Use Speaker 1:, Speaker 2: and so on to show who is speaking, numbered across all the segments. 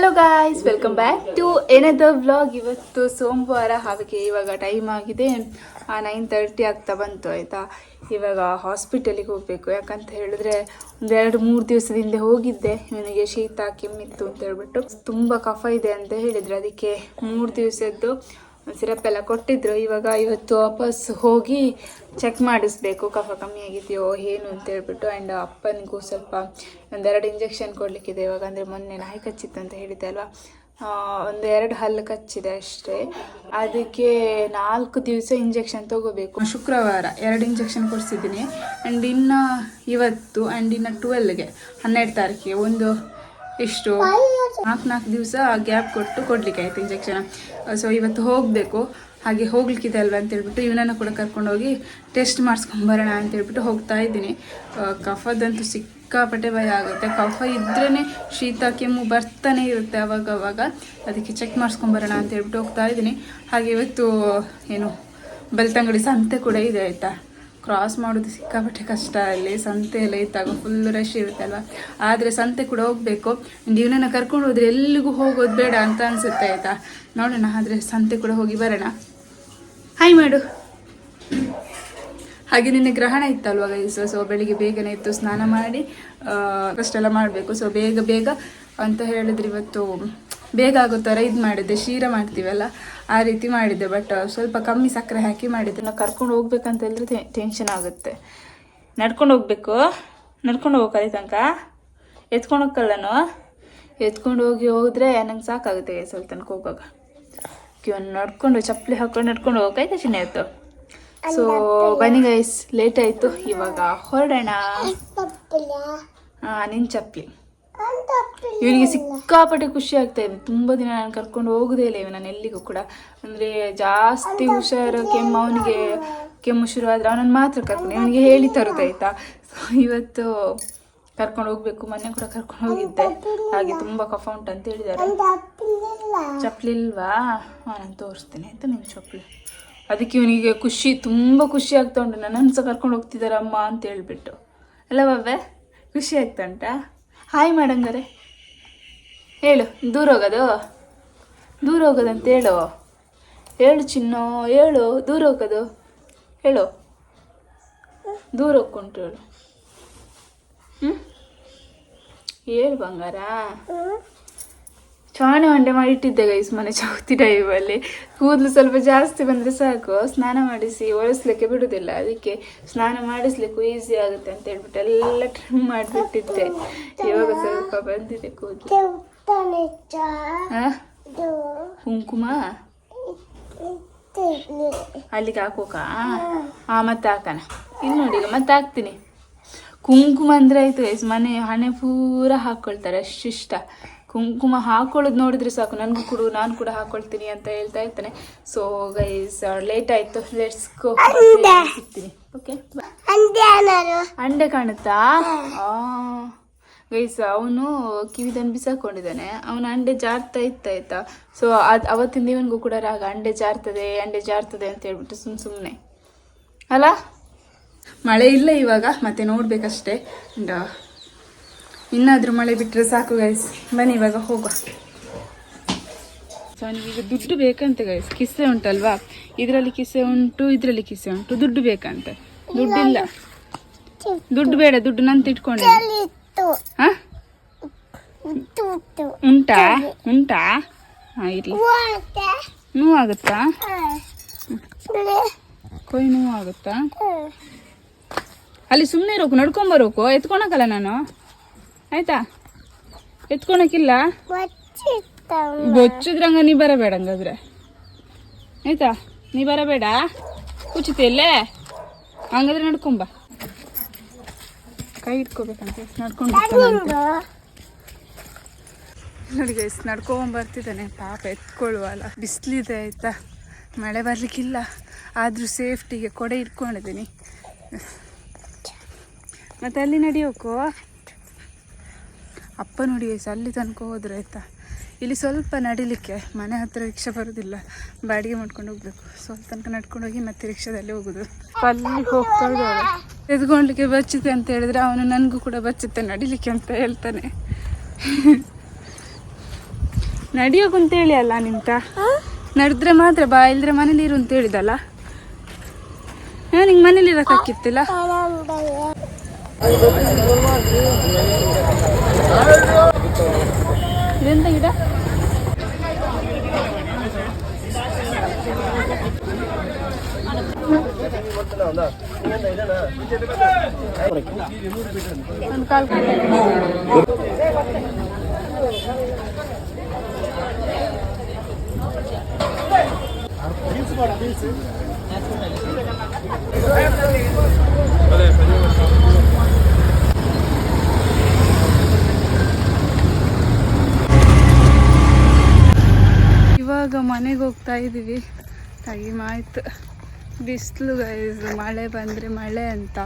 Speaker 1: Hello guys welcome back to another vlog ಇವತ್ತು ಸೋಮವಾರ ಹಾಗೆ ಇವಾಗ ಟೈಮ್ ಆಗಿದೆ. ನೈನ್ ತರ್ಟಿ ಆಗ್ತಾ ಬಂತು, ಆಯಿತಾ? ಇವಾಗ ಹಾಸ್ಪಿಟಲಿಗೆ ಹೋಗಬೇಕು. ಯಾಕಂತ ಹೇಳಿದ್ರೆ ಒಂದೆರಡು ಮೂರು ದಿವಸದಿಂದ ಹೋಗಿದ್ದೆ. ಇವನಿಗೆ ಶೀತ, ಕೆಮ್ಮಿತ್ತು ಅಂತ ಹೇಳ್ಬಿಟ್ಟು ತುಂಬ ಕಫ ಇದೆ ಅಂತ ಹೇಳಿದ್ರು ಅದಕ್ಕೆ ಮೂರು ದಿವಸದ್ದು ಸಿರಪ್ ಎಲ್ಲ ಕೊಟ್ಟಿದ್ರು. ಇವಾಗ ಇವತ್ತು ವಾಪಸ್ ಹೋಗಿ ಚೆಕ್ ಮಾಡಿಸ್ಬೇಕು. ಕಫ ಕಮ್ಮಿ ಆಗಿದೆಯೋ ಏನು ಅಂತ ಹೇಳ್ಬಿಟ್ಟು ಆ್ಯಂಡ್ ಅಪ್ಪನಿಗೂ ಸ್ವಲ್ಪ ಒಂದೆರಡು ಇಂಜೆಕ್ಷನ್ ಕೊಡಲಿಕ್ಕಿದೆ. ಇವಾಗ ಅಂದರೆ ಮೊನ್ನೆ ನಾಯಿ ಕಚ್ಚಿತ್ತು ಅಂತ ಹೇಳಿದ್ದೆ ಅಲ್ವಾ? ಒಂದು ಎರಡು ಹಲ್ಲು ಕಚ್ಚಿದೆ ಅಷ್ಟೇ. ಅದಕ್ಕೆ ನಾಲ್ಕು ದಿವಸ ಇಂಜೆಕ್ಷನ್ ತಗೋಬೇಕು. ಶುಕ್ರವಾರ ಎರಡು ಇಂಜೆಕ್ಷನ್ ಕೊಡಿಸಿದ್ದೀನಿ. ಆ್ಯಂಡ್ ಇನ್ನು ಇವತ್ತು ಆ್ಯಂಡ್ ಇನ್ನು ಟ್ವೆಲ್ಗೆ ಹನ್ನೆರಡು ತಾರೀಕಿಗೆ ಒಂದು ಇಷ್ಟು ನಾಲ್ಕು ನಾಲ್ಕು ದಿವಸ ಗ್ಯಾಪ್ ಕೊಟ್ಟು ಕೊಡ್ಲಿಕ್ಕೆ ಆಯ್ತು ಇಂಜೆಕ್ಷನ್ ಸೊ ಇವತ್ತು ಹೋಗಬೇಕು. ಹಾಗೆ ಹೋಗ್ಲಿಕ್ಕಿದೆ ಅಲ್ವಾ ಅಂತ ಹೇಳ್ಬಿಟ್ಟು ಇವನನ್ನು ಕೂಡ ಕರ್ಕೊಂಡೋಗಿ ಟೆಸ್ಟ್ ಮಾಡಿಸ್ಕೊಂಬರೋಣ ಅಂತ ಹೇಳ್ಬಿಟ್ಟು ಹೋಗ್ತಾ ಇದ್ದೀನಿ. ಕಫದಂತೂ ಸಿಕ್ಕಾಪಟ್ಟೆ ಭಯ ಆಗುತ್ತೆ. ಕಫ ಇದ್ರೇ ಶೀತ, ಕೆಮ್ಮು ಬರ್ತಾನೆ ಇರುತ್ತೆ ಅವಾಗ ಅವಾಗ. ಅದಕ್ಕೆ ಚೆಕ್ ಮಾಡಿಸ್ಕೊಂಬರೋಣ ಅಂತ ಹೇಳ್ಬಿಟ್ಟು ಹೋಗ್ತಾ ಇದ್ದೀನಿ. ಹಾಗೆ ಇವತ್ತು ಏನು, ಬೆಳ್ತಂಗಡಿ ಸಂತೆ ಕೂಡ ಇದೆ, ಆಯಿತಾ? ಕ್ರಾಸ್ ಮಾಡೋದು ಸಿಕ್ಕಾಪಟ್ಟೆ ಕಷ್ಟ. ಅಲ್ಲಿ ಸಂತೆ ಎಲ್ಲ ಇತ್ತಾಗ ಫುಲ್ ರಶ್ ಇರುತ್ತೆ ಅಲ್ವಾ ಆದರೆ ಸಂತೆ ಕೂಡ ಹೋಗಬೇಕು. ಇವನನ್ನು ಕರ್ಕೊಂಡು ಹೋದರೆ ಎಲ್ಲಿಗೂ ಹೋಗೋದು ಬೇಡ ಅಂತ ಅನಿಸುತ್ತೆ, ಆಯಿತಾ? ನೋಡೋಣ, ಆದರೆ ಸಂತೆ ಕೂಡ ಹೋಗಿ ಬರೋಣ. ಹಾಯ್ ಮಾಡು. ಹಾಗೆ ನಿನ್ನೆ ಗ್ರಹಣ ಇತ್ತಲ್ವ ಗೈಸ್ ಸೊ ಬೆಳಿಗ್ಗೆ ಬೇಗನೆ ಇತ್ತು ಸ್ನಾನ ಮಾಡಿ ಅಷ್ಟೆಲ್ಲ ಮಾಡಬೇಕು. ಸೊ ಬೇಗ ಬೇಗ ಅಂತ ಹೇಳಿದ್ರೆ ಇವತ್ತು ಬೇಗ ಆಗೋ ಥರ ಇದು ಮಾಡಿದ್ದೆ ಶೀರ ಮಾಡ್ತೀವಲ್ಲ ಆ ರೀತಿ ಮಾಡಿದ್ದೆ ಬಟ್ ಸ್ವಲ್ಪ ಕಮ್ಮಿ ಸಕ್ಕರೆ ಹಾಕಿ ಮಾಡಿದ್ದೆ. ನಾವು ಕರ್ಕೊಂಡು ಹೋಗ್ಬೇಕಂತ ಹೇಳಿದ್ರೆ ಟೆನ್ಷನ್ ಆಗುತ್ತೆ. ನಡ್ಕೊಂಡು ಹೋಗ್ಬೇಕು ನಡ್ಕೊಂಡು ಹೋಗ್ಬೇಕಲ್ಲಿ ತನಕ. ಎತ್ಕೊಂಡು ಹೋಗ್ಕಲ್ಲನು ಎತ್ಕೊಂಡು ಹೋಗಿ ಹೋದ್ರೆ ನಂಗೆ ಸಾಕಾಗುತ್ತೆ ಸ್ವಲ್ಪ ತನಕ ಹೋಗುವಾಗ. ಇವನು ನಡ್ಕೊಂಡು ಚಪ್ಪಲಿ ಹಾಕೊಂಡು ನಡ್ಕೊಂಡು ಹೋಗೋಕೆ ಚಿನ್ನ ಆಯ್ತು ಸೊ ಬನ್ನಿ ಗೈಸ್ ಲೇಟ್ ಆಯ್ತು ಇವಾಗ ಹೊರಡೋಣ. ಹಾಂ ನಿನ್ ಚಪ್ಪಲಿ. ಇವನಿಗೆ ಸಿಕ್ಕಾಪಟ್ಟೆ ಖುಷಿ ಆಗ್ತಾ ಇದೆ. ತುಂಬಾ ದಿನ ನಾನು ಕರ್ಕೊಂಡು ಹೋಗುದೇ ಇಲ್ಲ ಇವ ನಾನು ಎಲ್ಲಿಗೂ ಕೂಡ. ಅಂದ್ರೆ ಜಾಸ್ತಿ ಹುಷಾರು ಕೆಮ್ಮು ಅವನಿಗೆ ಕೆಮ್ಮು ಶುರು ಆದ್ರೆ ಅವನನ್ನು ಮಾತ್ರ ಕರ್ಕೊಂಡು ಇವನಿಗೆ ಹೇಳಿ ತರುದಾಯ್ತಾ ಸೊ ಇವತ್ತು ಕರ್ಕೊಂಡು ಹೋಗ್ಬೇಕು ಮೊನ್ನೆ ಕೂಡ ಕರ್ಕೊಂಡು ಹೋಗಿದ್ದೆ. ಹಾಗೆ ತುಂಬಾ ಕಫ ಉಂಟು ಅಂತ ಹೇಳಿದ್ದಾರೆ. ಚಪ್ಪಲಿ ಇಲ್ವಾ ಹಾಂ ನಾನು ತೋರಿಸ್ತೇನೆ. ಆಯ್ತಾ ನಿನ್ನ ಚಪ್ಪಲಿ? ಅದಕ್ಕೆ ಇವನಿಗೆ ಖುಷಿ ತುಂಬ ಖುಷಿ ಆಗ್ತಾ ಉಂಟು. ನನ್ನನ್ನು ಸಹ ಕರ್ಕೊಂಡು ಹೋಗ್ತಿದ್ದಾರೆ ಅಮ್ಮ ಅಂತ ಹೇಳ್ಬಿಟ್ಟು. ಅಲ್ಲ ಬಾಬೆ ಖುಷಿ ಆಗ್ತಾ ಉಂಟಾ? ಹಾಯ್ ಮಾಡಂಗಾರೆ ಹೇಳು, ದೂರ ಹೋಗೋದು? ದೂರ ಹೋಗೋದಂತ ಹೇಳು. ಹೇಳು ಚಿನ್ನು, ಹೇಳು, ದೂರ ಹೋಗೋದು? ಹೇಳು. ದೂರ ಹೋಗ್ಕೊಂಟು ಹೇಳು. ಹ್ಞೂ ಹೇಳು ಬಂಗಾರ. ಚಾಣೆ ಮಂಡೆ ಮಾಡಿಟ್ಟಿದ್ದೆ ಗೈಸ್ ಮನೆ ಚೌತಿ ಟೈಮಲ್ಲಿ ಕೂದಲು ಸ್ವಲ್ಪ ಜಾಸ್ತಿ ಬಂದರೆ ಸಾಕು ಸ್ನಾನ ಮಾಡಿಸಿ ಒರೆಸ್ಲಿಕ್ಕೆ ಬಿಡುವುದಿಲ್ಲ ಅದಕ್ಕೆ ಸ್ನಾನ ಮಾಡಿಸ್ಲಿಕ್ಕೂ ಈಸಿ ಆಗುತ್ತೆ ಅಂತ ಹೇಳ್ಬಿಟ್ಟು ಎಲ್ಲ ಟ್ರಿಮ್ ಮಾಡಿಬಿಟ್ಟಿದ್ದೆ. ಇವಾಗ ಸ್ವಲ್ಪ ಬಂದಿದೆ ಕೂದಲು? ಕುಂಕುಮ? ಅಲ್ಲಿಗೆ ಹಾಕೋಕ? ಹಾ ಮತ್ತೆ ಹಾಕೋಣ. ಇಲ್ಲಿ ನೋಡಿ ಈಗ ಮತ್ತೆ ಹಾಕ್ತೀನಿ. ಕುಂಕುಮ ಅಂದ್ರೆ ಆಯ್ತು ಗೈಸ್ ಮನೆ ಹಣೆ ಪೂರ ಹಾಕೊಳ್ತಾರೆ ಅಷ್ಟಿಷ್ಟ ಕುಂಕುಮ ಹಾಕೊಳ್ಳೋದು ನೋಡಿದ್ರೆ ಸಾಕು. ನನಗೂ ಕೊಡು ನಾನು ಕೂಡ ಹಾಕೊಳ್ತೀನಿ ಅಂತ ಹೇಳ್ತಾ ಇರ್ತಾನೆ. ಸೊ ಗೈಸ್ ಲೇಟ್ ಆಯ್ತು. ಲೆಟ್ಸ್ ಗೋ ಸಿಗ್ತೀನಿ. ಓಕೆ ಅಂಡೆ ಕಾಣುತ್ತಾ? ಗೈಸ್ ಅವನು ಕಿವಿದನ್ನು ಬಿಸಾಕೊಂಡಿದ್ದಾನೆ. ಅವನ ಅಂಡೆ ಜಾರ್ತಾ ಇತ್ತಾಯ್ತಾ ಸೊ ಅದು ಅವತ್ತಿಂದ ಇವನಿಗೂ ಕೂಡ ರಾಗ ಅಂಡೆ ಜಾರ್ತದೆ ಅಂಡೆ ಜಾರ್ತದೆ ಅಂತ ಹೇಳ್ಬಿಟ್ಟು ಸುಮ್ ಸುಮ್ಮನೆ ಅಲ್ಲ? ಮಳೆ ಇಲ್ಲ ಇವಾಗ ಮತ್ತೆ ನೋಡ್ಬೇಕಷ್ಟೇ. ಅಂಡ್ ಇನ್ನಾದ್ರೂ ಮಳೆ ಬಿಟ್ಟರೆ ಸಾಕು ಗೈಸ್ ಬನ್ನಿ ಇವಾಗ ಹೋಗುವ. ಸೊ ನನಗೀಗ ದುಡ್ಡು ಬೇಕಂತೆ ಗೈಸ್ ಕಿಸೆ ಉಂಟಲ್ವಾ? ಇದರಲ್ಲಿ ಕಿಸೆ ಉಂಟು ಇದರಲ್ಲಿ ಕಿಸೆ ಉಂಟು. ದುಡ್ಡು ಬೇಕಂತೆ. ದುಡ್ಡಿಲ್ಲ. ದುಡ್ಡು ಬೇಡ ದುಡ್ಡು ನಂತ ಇಟ್ಕೊಂಡೆ ಹಾ? ಉಂಟಾ ಉಂಟಾ. ಹಾ ನೋವು ಆಗುತ್ತಾ. ಕೊಯ್ ನೋವಾಗುತ್ತಾ ಅಲ್ಲಿ ಸುಮ್ಮನೆ ಇರೋಕು ನಡ್ಕೊಂಬರೋಕು ಎತ್ಕೊಳಕಲ್ಲ ನಾನು? ಆಯ್ತಾ? ಎತ್ಕೊಳಕಿಲ್ಲ ಬೊಚ್ಚಿದ್ರಂಗ ನೀ ಬರಬೇಡ ಹಂಗಾದ್ರೆ. ಆಯ್ತಾ? ನೀ ಬರಬೇಡ? ಕುಚಿತಿಯಲ್ಲೇ ಹಂಗಾದ್ರೆ ನಡ್ಕೊಂಬ. ಕೈ ಇಟ್ಕೋಬೇಕಂತ ನಡ್ಕೊಂಡು. ನೋಡಿ ಗೈಸ್ ನಡ್ಕೊಂಡ್ ಬರ್ತಿದ್ದಾನೆ ಪಾಪ ಎತ್ಕೊಳ್ಳುವಲ್ಲ ಬಿಸಿಲಿದೆ ಆಯ್ತಾ? ಮಳೆ ಬರ್ಲಿಕ್ಕಿಲ್ಲ. ಆದರೂ ಸೇಫ್ಟಿಗೆ ಕೊಡೆ ಇಟ್ಕೊಂಡಿದ್ದೀನಿ. ಮತ್ತೆ ಅಲ್ಲಿ ನಡಿಯೋಕು? ಅಪ್ಪ ನೋಡಿ guys, ಅಲ್ಲಿ ತನಕ ಹೋದ್ರೆ ಆಯ್ತಾ? ಇಲ್ಲಿ ಸ್ವಲ್ಪ ನಡಿಲಿಕ್ಕೆ ಮನೆ ಹತ್ರ ರಿಕ್ಷಾ ಬರೋದಿಲ್ಲ. ಬಾಡಿಗೆ ಮಾಡ್ಕೊಂಡು ಹೋಗ್ಬೇಕು. ಸ್ವಲ್ಪ ತನಕ ನಡ್ಕೊಂಡು ಹೋಗಿ ಮತ್ತೆ ರಿಕ್ಷಾದಲ್ಲಿ ಹೋಗುದು. ಅಲ್ಲಿ ಹೋಗ್ತಾ ಇದ್ದಾಳೆ ಎದ್ಕೊಂಡ್ಲಿಕ್ಕೆ ಬಚ್ಚುತ್ತೆ ಅಂತ ಹೇಳಿದ್ರೆ ಅವನು ನನಗೂ ಕೂಡ ಬಚ್ಚುತ್ತೆ ನಡಿಲಿಕ್ಕೆ ಅಂತ ಹೇಳ್ತಾನೆ. ನಡಿಯೋಕಂತ ಹೇಳಿ ಅಲ್ಲ ನಿಂತ? ನಡೆದ್ರೆ ಮಾತ್ರ ಬಾ ಇಲ್ದ್ರೆ ಮನೇಲಿ ಇರು ಅಂತ ಹೇಳಿದಲ್ಲ? ನಿಂಗೆ ಮನೇಲಿ ಇರಕ್ಕಾಗಿತ್ತಿಲ್ಲ ಇದೆಂತ ಗಿಡ ಒಂದು ಇವಾಗ ಮನೆಗೆ ಹೋಗ್ತಾ ಇದ್ದೀವಿ ಟೈಮ್ ಆಯಿತು. ಬಿಸಿಲು ಮಳೆ ಬಂದರೆ ಮಳೆ ಅಂತ.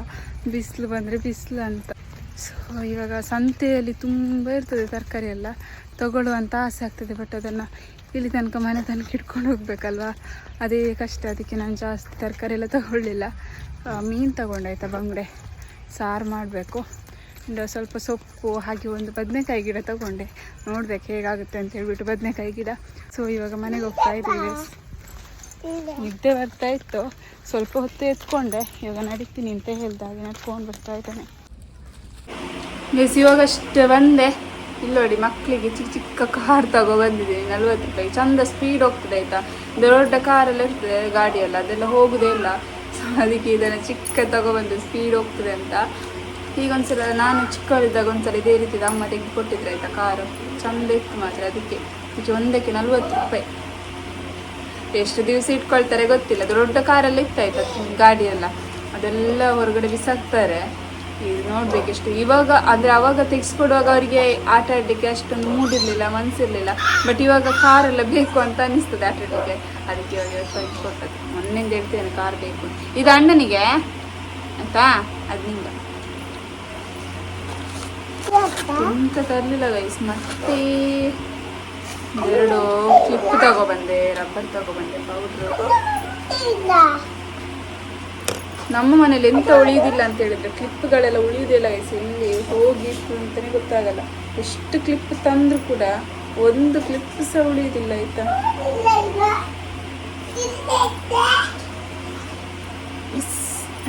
Speaker 1: ಬಿಸಿಲು ಬಂದರೆ ಬಿಸಿಲು ಅಂತ. ಸೊ ಇವಾಗ ಸಂತೆಯಲ್ಲಿ ತುಂಬ ಇರ್ತದೆ ತರಕಾರಿ ಎಲ್ಲ. ತಗೊಳ್ಳುವಂತ ಆಸೆ ಆಗ್ತದೆ ಬಟ್ ಅದನ್ನು ಇಲ್ಲಿ ತನಕ ಮನೆ ತನಕ ಇಟ್ಕೊಂಡು ಹೋಗ್ಬೇಕಲ್ವಾ? ಅದೇ ಕಷ್ಟ. ಅದಕ್ಕೆ ನಾನು ಜಾಸ್ತಿ ತರಕಾರಿ ಎಲ್ಲ ತಗೊಳ್ಳಿಲ್ಲ. ಮೀನು ತಗೊಂಡಾಯ್ತಾ ಬಂಗುಡೆ. ಸಾರು ಮಾಡಬೇಕು. ಇಂದ ಸ್ವಲ್ಪ ಸೊಪ್ಪು ಹಾಗೆ ಒಂದು ಬದನೆಕಾಯಿ ಗಿಡ ತಗೊಂಡೆ. ನೋಡ್ಬೇಕು ಹೇಗಾಗುತ್ತೆ ಅಂತ ಹೇಳ್ಬಿಟ್ಟು ಬದನೆಕಾಯಿ ಗಿಡ. ಸೊ ಇವಾಗ ಮನೆಗೆ ಹೋಗ್ತಾ ಇದ್ದೀವಿ. ನಿದ್ದೆ ಬರ್ತಾ ಇತ್ತು. ಸ್ವಲ್ಪ ಹೊತ್ತು ಎತ್ಕೊಂಡೆ. ಇವಾಗ ನಡೀತೀನಿ ಅಂತ ಹೇಳ್ದಾಗ ನಡ್ಕೊಂಡು ಬರ್ತಾ ಇದ್ದಾನೆ. ಬೇಸ್ ಇವಾಗಷ್ಟೇ ಬಂದೆ. ಇಲ್ಲಿ ನೋಡಿ ಮಕ್ಕಳಿಗೆ ಚಿಕ್ಕ ಚಿಕ್ಕ ಕಾರ್ ತಗೋ ಬಂದಿದ್ದೀನಿ. ನಲ್ವತ್ತು ರೂಪಾಯಿ. ಚಂದ ಸ್ಪೀಡ್ ಹೋಗ್ತದೆ ಆಯ್ತಾ? ದೊಡ್ಡ ಕಾರೆಲ್ಲ ಇರ್ತದೆ ಗಾಡಿಯೆಲ್ಲ. ಅದೆಲ್ಲ ಹೋಗುದೇ ಇಲ್ಲ. ಅದಕ್ಕೆ ಇದನ್ನು ಚಿಕ್ಕ ತಗೊಬಂದು ಸ್ಪೀಡ್ ಹೋಗ್ತದೆ ಅಂತ. ಈಗ ಒಂದ್ಸಲ ನಾನು ಚಿಕ್ಕವಳಿದ್ದಾಗ ಒಂದ್ಸಲ ಇದೇ ರೀತಿ ಅಮ್ಮ ತೆಗೆದು ಕೊಟ್ಟಿದ್ರೆ ಆಯ್ತಾ ಕಾರು ಚಂದ ಇತ್ತು ಮಾತ್ರ ಅದಕ್ಕೆ. ಈಗ ಒಂದಕ್ಕೆ ನಲ್ವತ್ತು ರೂಪಾಯಿ. ಎಷ್ಟು ದಿವಸ ಇಟ್ಕೊಳ್ತಾರೆ ಗೊತ್ತಿಲ್ಲ. ದೊಡ್ಡ ಕಾರೆಲ್ಲ ಇತ್ತಾಯ್ತು ಗಾಡಿ ಎಲ್ಲ. ಅದೆಲ್ಲ ಹೊರಗಡೆ ಬಿಸಾಕ್ತಾರೆ. ಈಗ ನೋಡ್ಬೇಕು ಎಷ್ಟು. ಇವಾಗ ಅಂದ್ರೆ ಅವಾಗ ತೆಗೆಸ್ಕೊಡುವಾಗ ಅವರಿಗೆ ಆಟ ಆಡ್ಲಿಕ್ಕೆ ಅಷ್ಟೊಂದು ಮೂಡಿರ್ಲಿಲ್ಲ ಮನ್ಸಿರ್ಲಿಲ್ಲ. ಬಟ್ ಇವಾಗ ಕಾರೆಲ್ಲ ಬೇಕು ಅಂತ ಅನಿಸ್ತದೆ ಆಟ ಆಡಲಿಕ್ಕೆ. ಅದಕ್ಕೆ ಇವಾಗ ಕೊಟ್ಟದ್ದು ಮೊನ್ನೆಂದ ಹೇಳ್ತೇನೆ ಕಾರ್ ಬೇಕು ಇದು ಅಣ್ಣನಿಗೆ? ಆಯ್ತಾ? ಅದು ನಿಂಗೆ. ಎಂತ ತರಲಿಲ್ಲ ಗೈಸ್ ಮತ್ತೆ ಎರಡು ಕ್ಲಿಪ್ ತಗೊಬಂದೆ ರಬ್ಬರ್ ತಗೊಬಂದೆ ಪೌಡ್ರು ನಮ್ಮ ಮನೇಲಿ ಎಂತ ಉಳಿಯುವುದಿಲ್ಲ ಅಂತ ಹೇಳಿದ್ರೆ ಕ್ಲಿಪ್ಗಳೆಲ್ಲ ಉಳಿಯುವುದಿಲ್ಲ ಗೈಸ್ ಎಲ್ಲಿ ಹೋಗಿತ್ತು ಅಂತಾನೆ ಗೊತ್ತಾಗಲ್ಲ. ಎಷ್ಟು ಕ್ಲಿಪ್ ತಂದ್ರು ಕೂಡ ಒಂದು ಕ್ಲಿಪ್ ಸಹ ಉಳಿಯುವುದಿಲ್ಲ ಆಯ್ತಾ?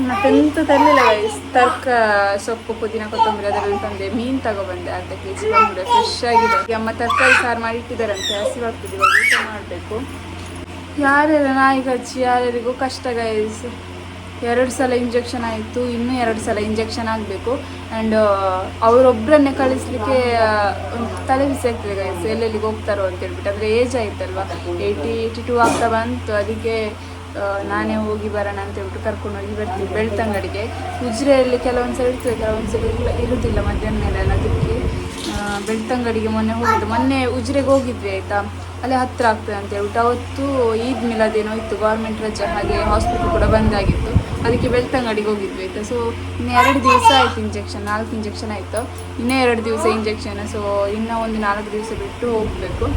Speaker 1: ಮತ್ತೆಂತ ತರಲಿಲ್ಲ ಗೈಸ್ ತರ್ಕ, ಸೊಪ್ಪು, ಪುದೀನ, ಕೊತ್ತಂಬರಿ, ಅದೆಲ್ಲ ತಂದೆ. ಮೀನ್ ತಗೊಬಂದೆ. ಅರ್ಧ ಕೆ ಜಿ ಬಂದ್ರೆ ಫ್ರೆಶ್ ಆಗಿದೆ ಅಮ್ಮ ತರಕಾರಿ ಸಾರು ಮಾಡಿ ಇಟ್ಟಿದ್ದಾರಂತೆ ಹಸಿವಾಗ್ತದೆ ಇವಾಗ ಊಟ ಮಾಡಬೇಕು. ಯಾರ್ಯಾರ ನಾಯಿ ಕಚ್ಚಿ, ಯಾರ್ಯಾರಿಗೂ ಕಷ್ಟ ಗೈಸ್ ಎರಡು ಸಲ ಇಂಜೆಕ್ಷನ್ ಆಯಿತು. ಇನ್ನೂ ಎರಡು ಸಲ ಇಂಜೆಕ್ಷನ್ ಆಗಬೇಕು. ಆ್ಯಂಡ್ ಅವರೊಬ್ಬರನ್ನೇ ಕಳಿಸ್ಲಿಕ್ಕೆ ತಲೆ ಬಿಸಿ ಆಗ್ತದೆ ಗೈಸ್ ಎಲ್ಲೆಲ್ಲಿಗೆ ಹೋಗ್ತಾರೋ ಅಂತ ಹೇಳ್ಬಿಟ್ಟು. ಅಂದರೆ ಏಜ್ ಆಯ್ತಲ್ವಾ? ಏಯ್ಟಿ ಏಯ್ಟಿ ಟೂ ಆಗ್ತಾ ಬಂತು. ಅದಕ್ಕೆ ನಾನೇ ಹೋಗಿ ಬರೋಣ ಅಂತ ಹೇಳ್ಬಿಟ್ಟು ಕರ್ಕೊಂಡು ಹೋಗಿ ಬರ್ತೀವಿ. ಬೆಳ್ತಂಗಡಿಗೆ. ಉಜ್ರೆಯಲ್ಲಿ ಕೆಲವೊಂದು ಸಲ ಇರ್ತದೆ ಕೆಲವೊಂದು ಸಲ ಇಲ್ಲ ಇರುವುದಿಲ್ಲ ಮಧ್ಯಾಹ್ನ ಮೇಲೆ ಅದಕ್ಕೆ ಬೆಳ್ತಂಗಡಿಗೆ ಮೊನ್ನೆ ಹೋಗಿದ್ದು. ಮೊನ್ನೆ ಉಜ್ರೆಗೆ ಹೋಗಿದ್ವಿ ಆಯಿತಾ? ಅಲ್ಲಿ ಹತ್ತಿರ ಆಗ್ತದೆ ಅಂತ ಹೇಳ್ಬಿಟ್ಟು. ಅವತ್ತು ಈದ್ ಮಿಲಾದೇನೋ ಇತ್ತು. ಗೌರ್ಮೆಂಟ್ ರಜೆ ಹಾಗೆ ಹಾಸ್ಪಿಟ್ಲ್ ಕೂಡ ಬಂದಾಗಿತ್ತು ಅದಕ್ಕೆ ಬೆಳ್ತಂಗಡಿಗೆ ಹೋಗಿದ್ವಿ ಆಯಿತಾ. ಸೊ ಇನ್ನು ಎರಡು ದಿವಸ ಆಯಿತು ಇಂಜೆಕ್ಷನ್ ನಾಲ್ಕು ಇಂಜೆಕ್ಷನ್ ಆಯಿತು. ಇನ್ನೂ ಎರಡು ದಿವಸ ಇಂಜೆಕ್ಷನ್ ಸೊ ಇನ್ನೂ ಒಂದು ನಾಲ್ಕು ದಿವಸ ಬಿಟ್ಟು ಹೋಗಬೇಕು.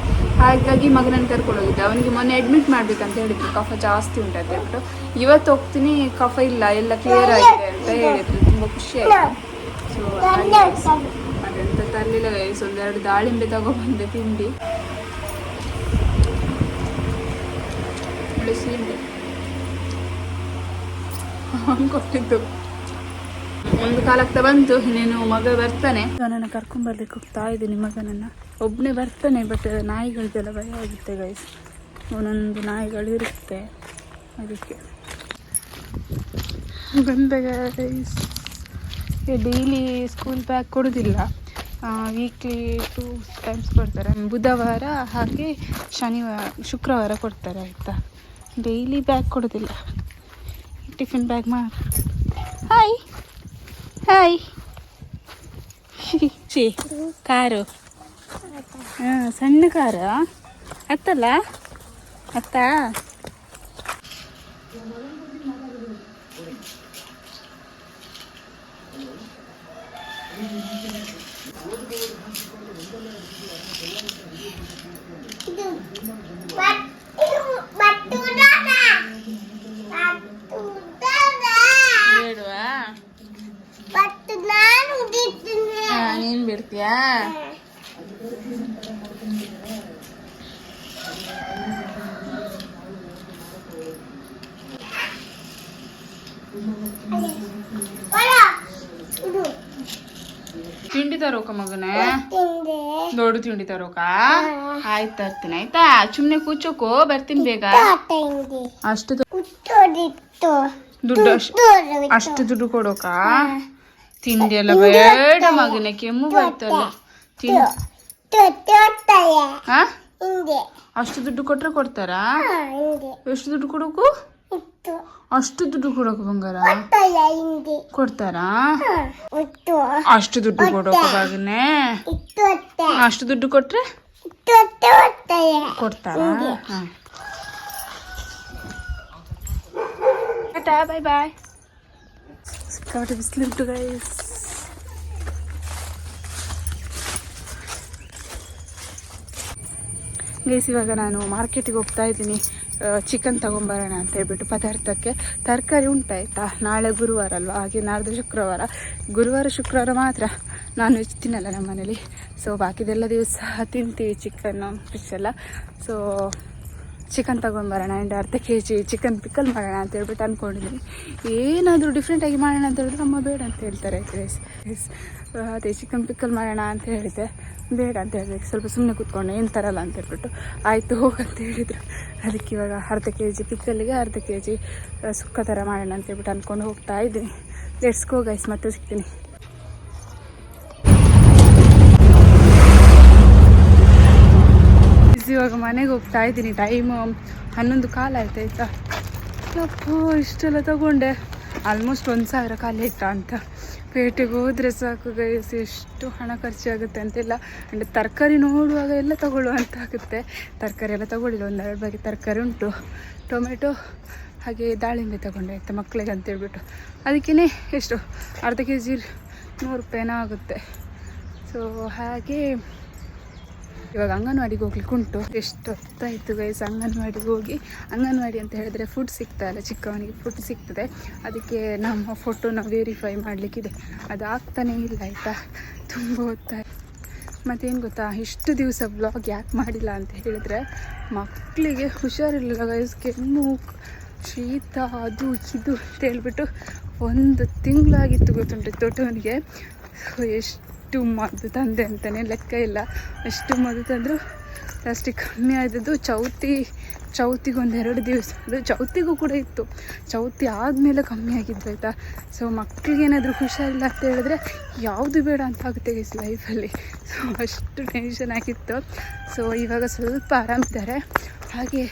Speaker 1: ಹಾಗಾಗಿ ಮಗನನ್ನು ಕರ್ಕೊಂಡು ಹೋಗಿದ್ದೆ. ಅವನಿಗೆ ಮೊನ್ನೆ ಅಡ್ಮಿಟ್ ಮಾಡಬೇಕಂತ ಹೇಳಿದ್ರು. ಕಫ ಜಾಸ್ತಿ ಉಂಟು ಅಂತ ಹೇಳ್ಬಿಟ್ಟು. ಇವತ್ತು ಹೋಗ್ತೀನಿ, ಕಫ ಇಲ್ಲ, ಎಲ್ಲ ಕ್ಲಿಯರ್ ಆಗಿದೆ ಅಂತ ಹೇಳಿದ್ರು. ತುಂಬ ಖುಷಿ ಆಯಿತು. ಸೊ ಅದೆಂತ ತರಲಿಲ್ಲ ಗೈಸ್ ಒಂದೆರಡು ದಾಳಿಂಬೆ ತಗೊಬಂದೆ ತಿಂಡಿ. ಒಳ್ಳೆ ಅವ್ನು ಒಂದು ಕಾಲಕ್ಕೆ ಬಂತು ನೀನು ಮಗ ಬರ್ತಾನೆ. ನನ್ನ ಕರ್ಕೊಂಡ್ ಬರ್ಲಿಕ್ಕೆ ಹೋಗ್ತಾ ಇದ್ದೀನಿ, ಮಗನನ್ನ. ಒಬ್ಬನೇ ಬರ್ತಾನೆ ಬಟ್ ನಾಯಿಗಳಿಗೆಲ್ಲ ಭಯ ಆಗುತ್ತೆ ಗೈಸ್ ಒಂದೊಂದು ನಾಯಿಗಳು ಇರುತ್ತೆ ಅದಕ್ಕೆ. ಬಂದಾಗ ಗೈಸ್ ಡೈಲಿ ಸ್ಕೂಲ್ ಬ್ಯಾಗ್ ಕೊಡೋದಿಲ್ಲ. ವೀಕ್ಲಿ ಟೂ ಟೈಮ್ಸ್ ಕೊಡ್ತಾರೆ. ಬುಧವಾರ ಹಾಗೆ ಶನಿವಾರ, ಶುಕ್ರವಾರ ಕೊಡ್ತಾರೆ, ಆಯಿತಾ? ಡೈಲಿ ಬ್ಯಾಗ್ ಕೊಡೋದಿಲ್ಲ. ಟಿಫಿನ್ ಬ್ಯಾಗ್ ಮಾ ಹಾಯ್ ಹಾಯ್ ಸಿ ಕಾರು. ಹಾಂ ಸಣ್ಣ ಕಾರು. ಅತ್ತಲ್ಲ ಅತ್ತ ಬೇಡವಾ ಇರ್ತೀಯಾ ತಿಂಡಿ ತರೋಕ ಮಗನೇ? ದೊಡ್ಡ ತಿಂಡಿ ತರೋಕ. ಆಯ್ತು ತರ್ತೀನಿ ಆಯ್ತಾ? ಸುಮ್ನೆ ಕೂಚೋಕು ಬರ್ತೀನಿ ಬೇಗ. ಅಷ್ಟು ದುಡ್ಡು ಅಷ್ಟು ದುಡ್ಡು ಕೊಡೋಕಾ? ತಿಂಡಿ ಎಲ್ಲ ಬೇಡ ಮಗನ ಕೆಮ್ಮು ಬರ್ತಲ್ಲ ತಿಂಡಿ ಅಷ್ಟು ದುಡ್ಡು ಕೊಟ್ರೆ ಕೊಡ್ತಾರಾ? ಎಷ್ಟು ದುಡ್ಡು ಕೊಡೋಕು? ಅಷ್ಟು ದುಡ್ಡು ಕೊಡೋಕು ಬಂಗಾರ? ಕೊಡ್ತಾರಾ? ಅಷ್ಟು ದುಡ್ಡು ಕೊಡೋಕು ಮಗನೇ. ಅಷ್ಟು ದುಡ್ಡು ಕೊಟ್ರೆ? ಕೊಡ್ತಾರಾ? ಟಾಟಾ ಬಾಯ್ ಬಾಯ್. ಸಿಕ್ಕಾಪಟ್ಟೆ ಬಿಸಿಲುಂಟು ಗೈಸ್ ಗೈಸ್ ಇವಾಗ ನಾನು ಮಾರ್ಕೆಟಿಗೆ ಹೋಗ್ತಾ ಇದ್ದೀನಿ. ಚಿಕನ್ ತಗೊಂಬರೋಣ ಅಂತ ಹೇಳ್ಬಿಟ್ಟು ಪದಾರ್ಥಕ್ಕೆ. ತರಕಾರಿ ಉಂಟಾಯ್ತಾ ನಾಳೆ ಗುರುವಾರ ಅಲ್ವಾ? ಹಾಗೆ ನಾಡ್ದು ಶುಕ್ರವಾರ. ಗುರುವಾರ, ಶುಕ್ರವಾರ ಮಾತ್ರ ನಾನ್ ವೆಜ್ ತಿನ್ನಲ್ಲ ನಮ್ಮ ಮನೇಲಿ ಸೊ ಬಾಕಿದೆಲ್ಲ ದಿವಸ ತಿಂತೀವಿ ಚಿಕನ್ನು ಫಿಶ್ ಎಲ್ಲ. ಸೊ ಚಿಕನ್ ತಗೊಂಡ್ಬರೋಣ ಆ್ಯಂಡ್ ಅರ್ಧ ಕೆ ಜಿ ಚಿಕನ್ ಪಿಕಲ್ ಮಾಡೋಣ ಅಂತ ಹೇಳ್ಬಿಟ್ಟು ಅಂದ್ಕೊಂಡಿದ್ದೀನಿ ಏನಾದರೂ ಡಿಫ್ರೆಂಟಾಗಿ ಮಾಡೋಣ ಅಂತ ಹೇಳಿದ್ರೆ ಅಮ್ಮ ಬೇಡ ಅಂತ ಹೇಳ್ತಾರೆ. ಎಸ್ ಎಸ್ ಅದೇ ಚಿಕನ್ ಪಿಕಲ್ ಮಾಡೋಣ ಅಂತ ಹೇಳಿದ್ದೆ ಬೇಡ ಅಂತ ಹೇಳಿದೆ. ಸ್ವಲ್ಪ ಸುಮ್ಮನೆ ಕೂತ್ಕೊಂಡು ಏನು ತರಲ್ಲ ಅಂತ ಹೇಳ್ಬಿಟ್ಟು ಆಯಿತು ಹೋಗಂತ ಹೇಳಿದರು. ಅದಕ್ಕೆ ಇವಾಗ ಅರ್ಧ ಕೆ ಜಿ ಪಿಕ್ಕಲ್ಲಿಗೆ ಅರ್ಧ ಕೆ ಜಿ ಸುಕ್ಕ ಥರ ಮಾಡೋಣ ಅಂತ ಹೇಳ್ಬಿಟ್ಟು ಅಂದ್ಕೊಂಡು ಹೋಗ್ತಾ ಇದ್ದೀನಿ. ಲೆಟ್ಸ್ ಗೋ ಗೈಸ್ ಮತ್ತೆ ಸಿಗ್ತೀನಿ. ಇವಾಗ ಮನೆಗೆ ಹೋಗ್ತಾ ಇದ್ದೀನಿ. ಟೈಮ್ ಹನ್ನೊಂದು ಕಾಲ ಆಯ್ತು, ಆಯ್ತಾ? ಅಪ್ಪೋ ಇಷ್ಟೆಲ್ಲ ತಗೊಂಡೆ. ಆಲ್ಮೋಸ್ಟ್ ಒಂದು ಸಾವಿರ ಖಾಲಿ ಆಯ್ತಾ ಅಂತ. ಪೇಟೆಗೆ ಹೋದರೆ ಸಾಕು ಗೈಸ್ ಎಷ್ಟು ಹಣ ಖರ್ಚಾಗುತ್ತೆ ಅಂತೆಲ್ಲ. ಆ್ಯಂಡ್ ತರಕಾರಿ ನೋಡುವಾಗ ಎಲ್ಲ ತಗೊಳ್ಳುವಂತ ಆಗುತ್ತೆ. ತರಕಾರಿ ಎಲ್ಲ ತಗೊಳ್ಳಿಲ್ಲ ಒಂದೆರಡು ಬಗೆ ತರಕಾರಿ ಉಂಟು. ಟೊಮೆಟೊ ಹಾಗೆ ದಾಳಿಂಬೆ ತಗೊಂಡೆ, ಆಯಿತಾ ಮಕ್ಕಳಿಗೆ ಅಂತೇಳ್ಬಿಟ್ಟು ಅದಕ್ಕೇ ಎಷ್ಟು? ಅರ್ಧ ಕೆ ಜಿ ನೂರು ರೂಪಾಯಿನ ಆಗುತ್ತೆ. ಸೊ ಹಾಗೆ ಇವಾಗ ಅಂಗನವಾಡಿಗೆ ಹೋಗ್ಲಿಕ್ಕೆ ಉಂಟು. ಎಷ್ಟು ಹೊತ್ತಾಯಿತು ಗೈಸ್ ಅಂಗನವಾಡಿಗೆ ಹೋಗಿ? ಅಂಗನವಾಡಿ ಅಂತ ಹೇಳಿದ್ರೆ ಫುಡ್ ಸಿಗ್ತಾಯಿಲ್ಲ ಚಿಕ್ಕವನಿಗೆ ಫುಡ್ ಸಿಗ್ತದೆ. ಅದಕ್ಕೆ ನಮ್ಮ ಫೋಟೋನ ವೇರಿಫೈ ಮಾಡಲಿಕ್ಕಿದೆ. ಅದು ಆಗ್ತಾನೇ ಇಲ್ಲ, ಆಯಿತಾ? ತುಂಬ ಹೊತ್ತಾಯ್ತು. ಮತ್ತೇನು ಗೊತ್ತಾ? ಇಷ್ಟು ದಿವಸ ಬ್ಲಾಗ್ ಯಾಕೆ ಮಾಡಿಲ್ಲ ಅಂತ ಹೇಳಿದರೆ ಮಕ್ಕಳಿಗೆ ಹುಷಾರಿಲ್ಲ ಗೈಸ್ ಕೆಮ್ಮು, ಶೀತ, ಅದು ಇದು ಅಂತ ಹೇಳ್ಬಿಟ್ಟು ಒಂದು ತಿಂಗಳಾಗಿತ್ತು ಗೊತ್ತುಂಟು ದೊಡ್ಡವನಿಗೆ ಸೊ ಎಷ್ಟು ಮದ್ದು ತಂದೆ ಅಂತಲೇ ಲೆಕ್ಕ ಇಲ್ಲ. ಅಷ್ಟು ಮದ್ದು ತಂದರು ಲಾಸ್ಟಿಗೆ ಕಮ್ಮಿ ಆದದ್ದು ಚೌತಿ ಚೌತಿಗೊಂದೆರಡು ದಿವಸ ಅದು ಚೌತಿಗೂ ಕೂಡ ಇತ್ತು. ಚೌತಿ ಆದಮೇಲೆ ಕಮ್ಮಿ ಆಗಿದ್ದು ಆಯಿತಾ? ಸೊ ಮಕ್ಕಳಿಗೆ ಏನಾದರೂ ಹುಷಾರಿಲ್ಲ ಅಂತ ಹೇಳಿದ್ರೆ ಯಾವುದು ಬೇಡ ಅಂತ ಆಗುತ್ತೆ ಗೈಸ್ ಲೈಫಲ್ಲಿ ಸೊ ಅಷ್ಟು ಟೆನ್ಷನ್ ಆಗಿತ್ತು. ಸೊ ಇವಾಗ ಸ್ವಲ್ಪ ಆರಾಮಿದ್ದಾರೆ ಹಾಗೆ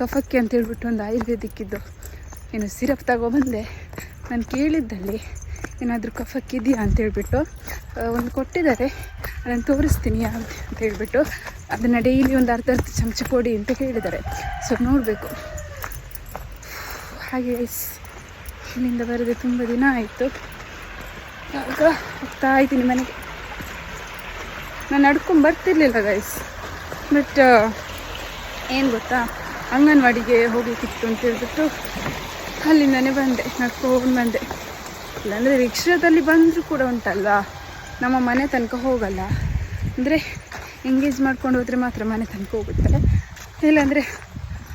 Speaker 1: ಕಫಕ್ಕೆ ಅಂತ ಹೇಳ್ಬಿಟ್ಟು ಒಂದು ಆಯುರ್ವೇದಿಕ್ಕಿದ್ದು ಏನು ಸಿರಪ್ ತಗೊಬಂದೆ ನಾನು ಕೇಳಿದ್ದಲ್ಲಿ ಏನಾದರೂ ಕಫಕ್ಕಿದೆಯಾ ಅಂತ ಹೇಳ್ಬಿಟ್ಟು ಆ, ಒಂದು ಕೊಟ್ಟಿದ್ದಾರೆ. ಅದನ್ನು ತೋರಿಸ್ತೀನಿ ಯಾವುದು ಅಂತ ಹೇಳ್ಬಿಟ್ಟು ಅದನ್ನು ಡೈಲಿ ಒಂದು ಅರ್ಧ ಅರ್ಧ ಚಮಚ ಕೊಡಿ ಅಂತ ಹೇಳಿದ್ದಾರೆ. ಸೊ ನೋಡಬೇಕು. ಹಾಗೆ ಇಲ್ಲಿಂದ ಬರದೆ ತುಂಬ ದಿನ ಆಯಿತು. ಆಗ ಹೋಗ್ತಾ ಇದ್ದೀನಿ ಮನೆಗೆ. ನಾನು ನಡ್ಕೊಂಡು ಬರ್ತಿರ್ಲಿಲ್ಲ ಗೈಸ್ ಬಟ್ ಏನು ಗೊತ್ತಾ? ಅಂಗನವಾಡಿಗೆ ಹೋಗಲಿಕ್ಕಿತ್ತು ಅಂತ ಹೇಳ್ಬಿಟ್ಟು ಅಲ್ಲಿಂದನೇ ಬಂದೆ. ನಡ್ಕೊಂಡು ಬಂದೆ. ಇಲ್ಲಾಂದರೆ ರಿಕ್ಷಾದಲ್ಲಿ ಬಂದರೂ ಕೂಡ ಉಂಟಲ್ಲ ನಮ್ಮ ಮನೆ ತನಕ ಹೋಗಲ್ಲ. ಅಂದರೆ ಎಂಗೇಜ್ ಮಾಡ್ಕೊಂಡು ಹೋದರೆ ಮಾತ್ರ ಮನೆ ತನಕ ಹೋಗುತ್ತೆ ಇಲ್ಲಾಂದರೆ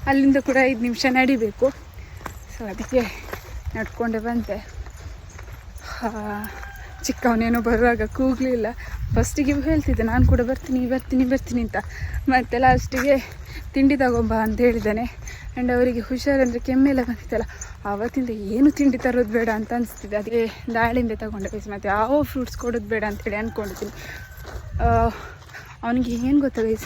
Speaker 1: ಅಲ್ಲಿಂದ ಕೂಡ ಐದು ನಿಮಿಷ ನಡಿಬೇಕು. ಸೊ ಅದಕ್ಕೆ ನಡ್ಕೊಂಡೆ ಬಂದೆ. ಚಿಕ್ಕವನೇನೋ ಬರುವಾಗ ಕೂಗಲಿಲ್ಲ. ಫಸ್ಟಿಗೆ ಹೇಳ್ತಿದ್ದೆ, ನಾನು ಕೂಡ ಬರ್ತೀನಿ ಬರ್ತೀನಿ ಬರ್ತೀನಿ ಅಂತ. ಮತ್ತೆ ಲಾಸ್ಟಿಗೆ ತಿಂಡಿ ತಗೊಂಬ ಅಂತ ಹೇಳಿದ್ದಾನೆ ಆ್ಯಂಡ್ ಅವರಿಗೆ ಹುಷಾರಂದರೆ ಕೆಮ್ಮೆಲ್ಲ ಬಂದಿತ್ತಲ್ಲ, ಆವತ್ತಿಂದ ಏನು ತಿಂಡಿ ತರೋದು ಬೇಡ ಅಂತ ಅನಿಸ್ತಿದೆ. ಅದೇ ದಾಳಿಂಬೆ ತಗೊಂಡೆ ಗೈಸ್ ಮತ್ತು ಯಾವ ಫ್ರೂಟ್ಸ್ ಕೊಡೋದು ಬೇಡ ಅಂತೇಳಿ ಅಂದ್ಕೊಂಡಿದ್ದೀನಿ ಅವನಿಗೆ ಏನು ಗೊತ್ತಾ ಗೈಸ್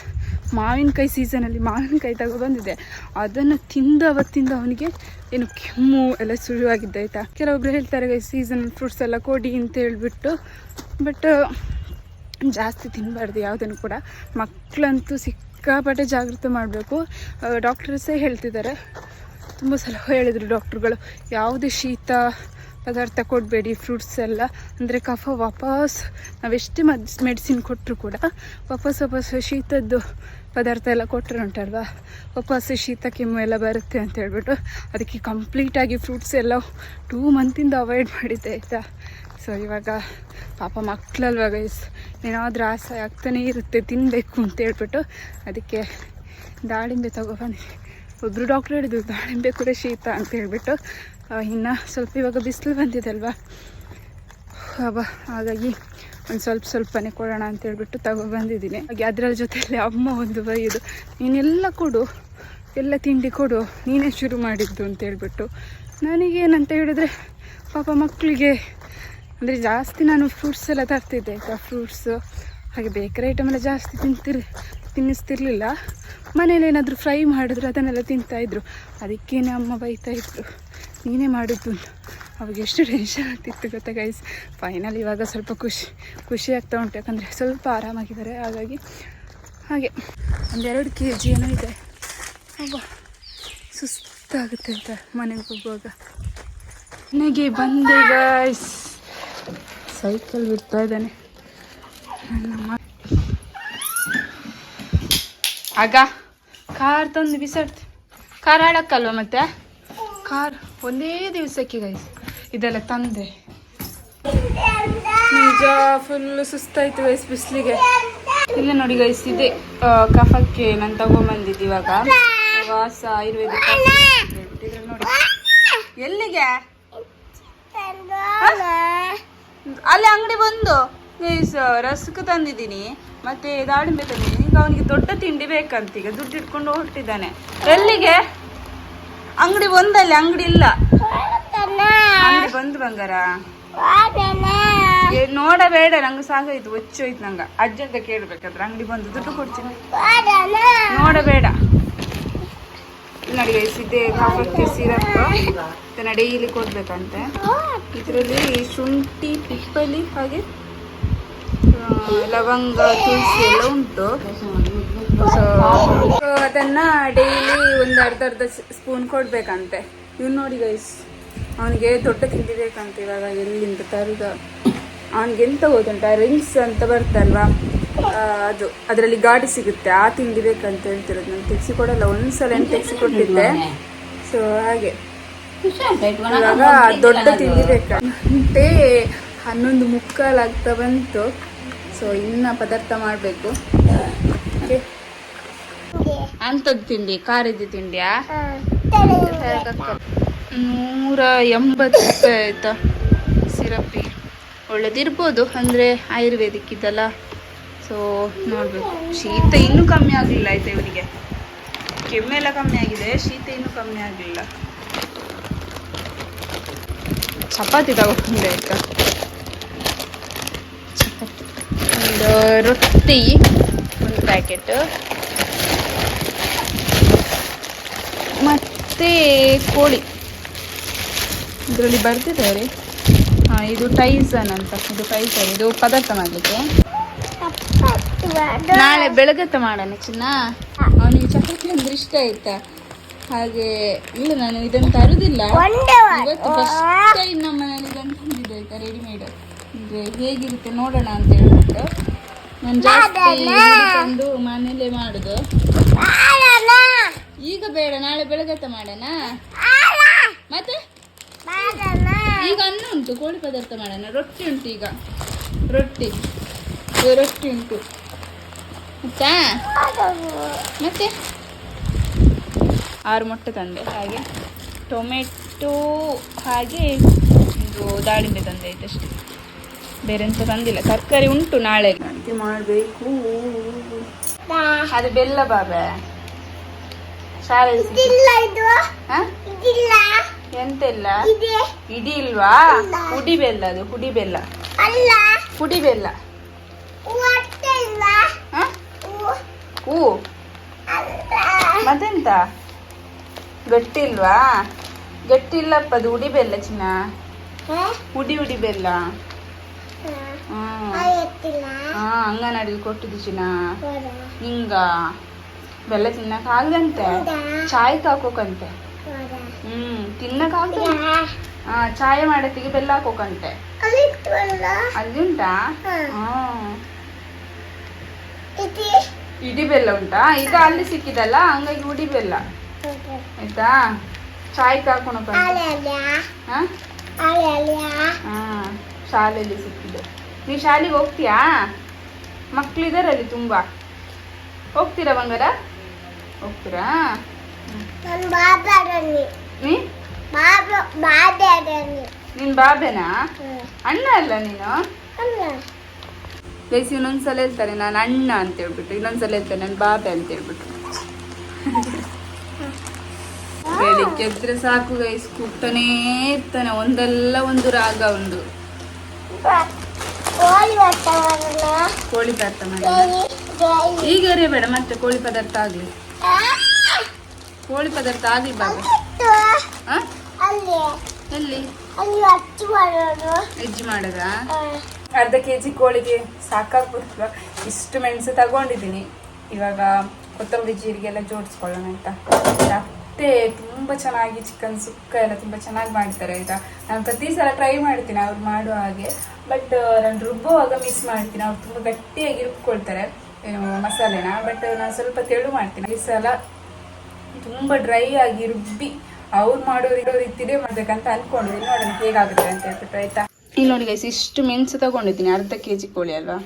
Speaker 1: ಮಾವಿನಕಾಯಿ ಸೀಸನಲ್ಲಿ ಮಾವಿನಕಾಯಿ ತಗೋ ಬಂದಿದೆ ಅದನ್ನು ತಿಂದ ಅವತ್ತಿಂದ ಅವನಿಗೆ ಏನು ಕೆಮ್ಮು ಎಲ್ಲ ಶುರುವಾಗಿದ್ದು ಆಯಿತಾ? ಕೆಲವೊಬ್ರು ಹೇಳ್ತಾರೆ ಗೈಸ್ ಸೀಸನ್ ಫ್ರೂಟ್ಸ್ ಎಲ್ಲ ಕೊಡಿ ಅಂತ ಹೇಳ್ಬಿಟ್ಟು. ಬಟ್ ಜಾಸ್ತಿ ತಿನ್ನಬಾರ್ದು ಯಾವುದನ್ನು ಕೂಡ. ಮಕ್ಕಳಂತೂ ಸಿಕ್ಕಾಪಟ್ಟೆ ಜಾಗೃತಿ ಮಾಡಬೇಕು. ಡಾಕ್ಟರ್ಸೇ ಹೇಳ್ತಿದ್ದಾರೆ. ತುಂಬ ಸಲ ಹೇಳಿದರು ಡಾಕ್ಟ್ರುಗಳು ಯಾವುದೇ ಶೀತ ಪದಾರ್ಥ ಕೊಡಬೇಡಿ ಫ್ರೂಟ್ಸ್ ಎಲ್ಲ. ಅಂದರೆ ಕಫ ವಾಪಸ್ ನಾವೆಷ್ಟೇ ಮದ್ ಮೆಡಿಸಿನ್ ಕೊಟ್ಟರು ಕೂಡ ವಾಪಸ್ ವಾಪಸ್ ಶೀತದ್ದು ಪದಾರ್ಥ ಎಲ್ಲ ಕೊಟ್ಟರೆ ಉಂಟಲ್ವಾ? ವಾಪಸ್ ಶೀತ ಕೆಮ್ಮು ಎಲ್ಲ ಬರುತ್ತೆ ಅಂತ ಹೇಳ್ಬಿಟ್ಟು ಅದಕ್ಕೆ ಕಂಪ್ಲೀಟಾಗಿ ಫ್ರೂಟ್ಸ್ ಎಲ್ಲ ಟೂ ಮಂತಿಂದ ಅವಾಯ್ಡ್ ಮಾಡಿದ್ದೆ, ಆಯಿತಾ? ಸೊ ಇವಾಗ ಪಾಪ ಮಕ್ಕಳಲ್ವ ಗೈಸ್ ಏನಾದರೂ ಆಸೆ ಆಗ್ತಾನೇ ಇರುತ್ತೆ ತಿನ್ನಬೇಕು ಅಂತ ಹೇಳ್ಬಿಟ್ಟು ಅದಕ್ಕೆ ದಾಳಿಂಬೆ ತಗೊಬಂದು ಒಬ್ಬರು ಡಾಕ್ಟ್ರ್ ಹೇಳಿದ್ರು, ದಾಳಿಂಬೆ ಕೂಡ ಶೀತ ಅಂತ ಹೇಳ್ಬಿಟ್ಟು. ಇನ್ನು ಸ್ವಲ್ಪ ಇವಾಗ ಬಿಸಿಲು ಬಂದಿದೆ ಅಲ್ವಾ ಅವ ಹಾಗಾಗಿ ಒಂದು ಸ್ವಲ್ಪ ಸ್ವಲ್ಪನೇ ಕೊಡೋಣ ಅಂತ ಹೇಳ್ಬಿಟ್ಟು ತಗೊಬಂದಿದ್ದೀನಿ ಹಾಗೆ ಅದರ ಜೊತೆಯಲ್ಲಿ ಅಮ್ಮ ಒಂದು ಬೈಯೋದು, ನೀನೆಲ್ಲ ಕೊಡು, ಎಲ್ಲ ತಿಂಡಿ ಕೊಡು, ನೀನೇ ಶುರು ಮಾಡಿದ್ದು ಅಂತ ಹೇಳ್ಬಿಟ್ಟು. ನನಗೇನಂತ ಹೇಳಿದ್ರೆ, ಪಾಪ ಮಕ್ಕಳಿಗೆ ಅಂದರೆ ಜಾಸ್ತಿ ನಾನು ಫ್ರೂಟ್ಸ್ ಎಲ್ಲ ತರ್ತಿದ್ದೆ. ಆಯಿತಾ ಫ್ರೂಟ್ಸು ಹಾಗೆ ಬೇಕರಿ ಐಟಮ್ ಎಲ್ಲ ಜಾಸ್ತಿ ತಿಂತಿರ್, ತಿನ್ನಿಸ್ತಿರ್ಲಿಲ್ಲ. ಮನೇಲಿ ಏನಾದರೂ ಫ್ರೈ ಮಾಡಿದ್ರು ಅದನ್ನೆಲ್ಲ ತಿಂತಾಯಿದ್ರು ಅದಕ್ಕೇನೆ ಅಮ್ಮ ಬೈತಾ ಇದ್ರು. ನೀನೇ ಮಾಡಿದ್ದು. ಅವಾಗ ಎಷ್ಟು ಟೆನ್ಷನ್ ಆಗ್ತಿತ್ತು ಗೊತ್ತಾ ಗೈಸ್ ಫೈನಲ್ ಇವಾಗ ಸ್ವಲ್ಪ ಖುಷಿ ಖುಷಿ ಆಗ್ತಾ ಉಂಟು. ಯಾಕಂದರೆ ಸ್ವಲ್ಪ ಆರಾಮಾಗಿದ್ದಾರೆ. ಹಾಗಾಗಿ ಹಾಗೆ ಒಂದೆರಡು ಕೆ ಜಿ ಏನೋ ಇದೆ. ಅಬ್ಬ ಸುಸ್ತಾಗುತ್ತೆ ಅಂತ ಮನೆಗೆ ಹೋಗುವಾಗ. ನನಗೆ ಬಂದೆ ಗೈಸ್ ಸೈಕಲ್ ಬಿಡ್ತಾ ಇದ್ದಾನೆ. ಆಗ ಕಾರ್ ತಂದು ಬಿಸಾಡ್ತ. ಕಾರ್ ಹಾಳಕ್ಕಲ್ವ ಮತ್ತೆ? ಕಾರ್ ಒಂದೇ ದಿವಸಕ್ಕೆ ಗೈಸ್ ಇದೆಲ್ಲ ತಂದೆ ನಿಜ ಫುಲ್ ಸುಸ್ತಾಯ್ತು ಗೈಸ್ ಬಿಸಿಲಿಗೆ. ಇಲ್ಲ ನೋಡಿ ಗೈಸ್ ಇದೆ ಕಫಕ್ಕೆ ನಾನು ತಗೊಂಬಂದಿದ್ದು ಇವಾಗ ವಾಸ ಆಯುರ್ವೇದಿಕ್ ನೋಡಿ. ಎಲ್ಲಿಗೆ? ಅಲ್ಲಿ ಅಂಗಡಿ ಬಂದು ರಸ್ಕ್ ತಂದಿದ್ದೀನಿ. ಮತ್ತೆ ದಾಳಿಂಬೆ ತಂದಿದ್ದೀನಿ. ಈಗ ಅವನಿಗೆ ದೊಡ್ಡ ತಿಂಡಿ ಬೇಕಂತ. ಈಗ ದುಡ್ಡು ಇಟ್ಕೊಂಡು ಹೊರಟಿದ್ದಾನೆ. ಎಲ್ಲಿಗೆ? ಅಂಗಡಿ ಒಂದಲ್ಲಿ ಅಂಗಡಿ ಇಲ್ಲ. ಅಂಗಡಿ ಬಂದು ಬಂಗಾರ? ನೋಡಬೇಡ ನಂಗೆ ಸಾಕಾಯ್ತು ಹೊಚ್ಚೋಯ್ತು ನಂಗೆ. ಅಜ್ಜಂತ ಕೇಳ್ಬೇಕಾದ್ರೆ ಅಂಗಡಿ ಬಂದು ದುಡ್ಡು ಕೊಡ್ತೀನಿ. ನೋಡಬೇಡ. ನೋಡಿ ಇದೆ ಕಾಫಕ್ಕೆ ಸಿರಪ್ ಇದನ್ನ ಡೈಲಿ ಕೊಡಬೇಕಂತೆ. ಇದರಲ್ಲಿ ಶುಂಠಿ ಪಿಪ್ಪಲಿ ಹಾಗೆ ಲವಂಗ, ತುಳಸಿ ಎಲ್ಲ ಉಂಟು. ಸೊ ಅದನ್ನ ಡೈಲಿ ಒಂದು ಅರ್ಧ ಅರ್ಧ ಸ್ಪೂನ್ ಕೊಡ್ಬೇಕಂತೆ. ಇವ್ನು ನೋಡಿ ಗೈಸ್ ಅವನಿಗೆ ದೊಡ್ಡ ತಿಂಡಿ ಬೇಕಂತ ಇವಾಗ ಎಲ್ಲಿಂದ ತರದ. ಅವನಿಗೆ ಎಂತ ಗೊತ್ತುಂಟ ರಿಂಗ್ಸ್ ಅಂತ ಬರ್ತಲ್ವಾ? ಅದು ಅದರಲ್ಲಿ ಗಾಡಿ ಸಿಗುತ್ತೆ. ಆ ತಿಂಡಿ ಬೇಕಂತ ಹೇಳ್ತಿರೋದು. ನಾನು ತೆಗ್ಸಿ ಕೊಡಲ್ಲ. ಒಂದ್ಸಲ ಏನು ತೆಗ್ಸಿ ಕೊಟ್ಟಿದ್ದೆ. ಸೊ ಹಾಗೆ. ಇವಾಗ ದೊಡ್ಡ ತಿಂಡಿ ಬೇಕಂತೆ ಹನ್ನೊಂದು ಮುಕ್ಕಾಲಾಗ್ತಾ ಬಂತು. ಸೊ ಇನ್ನ ಪದಾರ್ಥ ಮಾಡಬೇಕು. ಅಂಥದ್ದು ತಿಂಡಿ ಖಾರಿದ್ದು ತಿಂಡಿಯಾ? ನೂರ ಎಂಬತ್ತು ರೂಪಾಯಿ ಆಯ್ತಾ. ಸಿರಪ್ಪಿ ಒಳ್ಳೇದಿರ್ಬೋದು. ಅಂದರೆ ಆಯುರ್ವೇದಿಕ್ ಇದಲ್ಲ. ಸೊ ನೋಡಬೇಕು. ಶೀತ ಇನ್ನೂ ಕಮ್ಮಿ ಆಗಲಿಲ್ಲ ಆಯಿತಾ ಇವನಿಗೆ? ಕೆಮ್ಮೆಲ್ಲ ಕಮ್ಮಿ ಆಗಿದೆ, ಶೀತ ಇನ್ನೂ ಕಮ್ಮಿ ಆಗಲಿಲ್ಲ. ಚಪಾತಿ ತಗೊಂಡೆ ಆಯ್ತಾ ಚಪಾತಿ ಒಂದು ರೊಟ್ಟಿ, ಒಂದು ಪ್ಯಾಕೆಟ್ ಮತ್ತೆ ಕೋಳಿ. ಇದರಲ್ಲಿ ಬರ್ತಿದ್ದಾರೆ ಹಾಂ, ಇದು ಟೈಸನ್ ಅಂತ. ಇದು ಟೈಸನ್ ಇದು ಪದಾರ್ಥ ಮಾಡಲಿಕ್ಕೆ. ನಾಳೆ ಬೆಳಗತ್ತ ಮಾಡೋಣ ಚಿನ್ನ? ಅವನಿಗೆ ಚಾಕ್ಲೇಟ್ ಅಂದ್ರೆ ಇಷ್ಟ ಆಯ್ತಾ? ಹಾಗೆ ಇಲ್ಲ ನಾನು ಇದನ್ನು ತರುದಿಲ್ಲ. ಇವತ್ತು ಫಸ್ಟ್ ಟೈಮ್ ನಮ್ಮ ಮನೇಲಿ ಇದನ್ನು ತಂದಿದ್ದು ಆಯ್ತಾ ರೆಡಿಮೇಡ್ ಅಂದ್ರೆ ಹೇಗಿರುತ್ತೆ ನೋಡೋಣ ಅಂತ ಹೇಳ್ಬಿಟ್ಟು. ನಾನು ಜಾಸ್ತಿ ತಂದು ಮನೇಲೆ ಮಾಡುದು. ಈಗ ಬೇಡ ನಾಳೆ ಬೆಳಗತ್ತ ಮಾಡೋಣ. ಮತ್ತೆ? ಈಗ ಅನ್ನ ಉಂಟು ಕೋಳಿ ಪದಾರ್ಥ ಮಾಡೋಣ ರೊಟ್ಟಿ ಉಂಟು ಈಗ. ರೊಟ್ಟಿ. ಇದು ಉಂಟು. ಆಯ್ತಾ ಮತ್ತೆ? ಆರು ಮೊಟ್ಟೆ ತಂದೆ ಹಾಗೆ ಟೊಮೆಟೊ ಹಾಗೆ ಇದು ದಾಳಿಂಬೆ ತಂದೆ ಆಯ್ತಷ್ಟೇ ಬೇರೆ ಎಂತ ತಂದಿಲ್ಲ. ತರಕಾರಿ ಉಂಟು ನಾಳೆ. ಅಡುಗೆ ಮಾಡಬೇಕು. ಅದು ಬೆಲ್ಲ ಬಾಬೆ. ಶಾಲೆ ಹಾ? ಎಂತೆಲ್ಲ? ಇಡಿ ಇಲ್ವಾ? ಹುಡಿ ಬೆಲ್ಲ ಅದು ಹುಡಿ ಬೆಲ್ಲ. ಹುಡಿ ಬೆಲ್ಲ. ಹಾ? ಹೂ. ಮತ್ತೆಂತ ಗಟ್ಟಿ ಇಲ್ವಾ ಗಟ್ಟಿ ಇಲ್ಲಪ್ಪ ಅದು ಉಡಿ ಬೆಲ್ಲ ಚಿನ್ನ. ಉಡಿ ಉಡಿ ಬೆಲ್ಲ. ಹಾ. ಅಂಗನಡಿಲಿ ಕೊಟ್ಟಿದ್ದು ಚಿನ್ನ. ಹಿಂಗ. ಬೆಲ್ಲ ತಿನ್ನಕ್ ಆಗದಂತೆ. ಚಾಯ್ ಹಾಕೋಕಂತೆ. ಹ್ಮ್ ತಿನ್ನಕ್ ಆಗ ಹಾ ಚಾಯ್ ಮಾಡತ್ತಿಗೆ ಬೆಲ್ಲ ಹಾಕೋಕಂತೆ. ಅಲ್ಲಿ ಉಂಟಾ? ಹ್ಮ್. ಇಡಿ ಬೆಲ್ಲ ಉಂಟಾ? ಈಗ ಅಲ್ಲಿ ಸಿಕ್ಕಿದಲ್ಲ ಹಂಗಾಗಿ ಉಡಿ ಬೆಲ್ಲ. ಆಯ್ತಾ? ಚಾಯ್ ಕಾಕೊಂಡು ಶಾಲೆಯಲ್ಲಿ ಸಿಕ್ಕಿದೆ. ನೀ ಶಾಲೆಗೆ ಹೋಗ್ತೀಯಾ? ಮಕ್ಕಳಿದಾರಲ್ಲಿ ತುಂಬಾ. ಹೋಗ್ತೀರಾ ಬಂಗಾರ? ಹೋಗ್ತೀರಾ? ನಿನ್ ಬಾಬೆನಾ? ಅಣ್ಣ ಅಲ್ಲ ನೀನು? ಗೈಸ್ ಇನ್ನೊಂದ್ಸಲ ಹೇಳ್ತಾರೆ ನಾನು ಅಣ್ಣ ಅಂತ ಹೇಳ್ಬಿಟ್ಟು ಇನ್ನೊಂದ್ಸಲ ಹೇಳ್ತಾರೆ ನಾನು ಬಾಬೆ ಅಂತ ಹೇಳ್ಬಿಟ್ಟು. ಬೆಳಿಗ್ಗೆ ಎದ್ರೆ ಸಾಕು ಗೈಸ್ ಕೂಗ್ತಾನೇ ಇರ್ತಾನೆ ಒಂದಲ್ಲ ಒಂದು ರಾಗ ಒಂದು.
Speaker 2: ಕೋಳಿ
Speaker 1: ಪದಾರ್ಥ ಮಾಡಿ ಈಗ ಬೇಡ ಮತ್ತೆ ಕೋಳಿ ಪದಾರ್ಥ ಆಗ್ಲಿ. ಕೋಳಿ ಪದಾರ್ಥ ಆಗ್ಲಿ ಬಾಬೆ. ಎಲ್ಲಿ?
Speaker 2: ಹಚ್ಚು ಮಾಡೋದು.
Speaker 1: ಅರ್ಧ ಕೆ ಜಿ ಕೋಳಿಗೆ ಸಾಕಾಗ್ಬಿಡ್ತು. ಇಷ್ಟು ಮೆಣಸು ತಗೊಂಡಿದ್ದೀನಿ. ಇವಾಗ ಕೊತ್ತಂಬರಿ ಜೀರಿಗೆ ಎಲ್ಲ ಜೋಡಿಸ್ಕೊಳ್ಳೋಣ ಅಂತ. ಮತ್ತೆ ತುಂಬ ಚೆನ್ನಾಗಿ ಚಿಕನ್ ಸುಕ್ಕ ಎಲ್ಲ ತುಂಬ ಚೆನ್ನಾಗಿ ಮಾಡ್ತಾರೆ ಆಯಿತಾ? ನಾನು ಪ್ರತಿ ಸಲ ಟ್ರೈ ಮಾಡ್ತೀನಿ ಅವ್ರು ಮಾಡುವ ಹಾಗೆ. ಬಟ್ ನಾನು ರುಬ್ಬುವಾಗ ಮಿಸ್ ಮಾಡ್ತೀನಿ. ಅವ್ರು ತುಂಬ ಗಟ್ಟಿಯಾಗಿ ರುಬ್ಕೊಳ್ತಾರೆ ಮಸಾಲೆನ. ಬಟ್ ನಾನು ಸ್ವಲ್ಪ ತೆಳು ಮಾಡ್ತೀನಿ. ಈ ಸಲ ತುಂಬ ಡ್ರೈ ಆಗಿ ರುಬ್ಬಿ ಅವ್ರು ಮಾಡೋ ರೀತಿನೇ ಮಾಡ್ಬೇಕಂತ ಅನ್ಕೊಂಡಿದ್ದೀನಿ ನೋಡೋಣ ಹೇಗಾಗುತ್ತೆ ಅಂತ ಹೇಳ್ಬಿಟ್ಟು ಆಯ್ತಾ? ಇಲ್ಲಿ ನೋಡಿ ಗೈಸ್ ಇಷ್ಟು ಮೆಣಸು ತಗೊಂಡಿದ್ದೀನಿ, ಅರ್ಧ ಕೆ ಜಿ ಕೋಳಿ ಅಲ್ವಾ?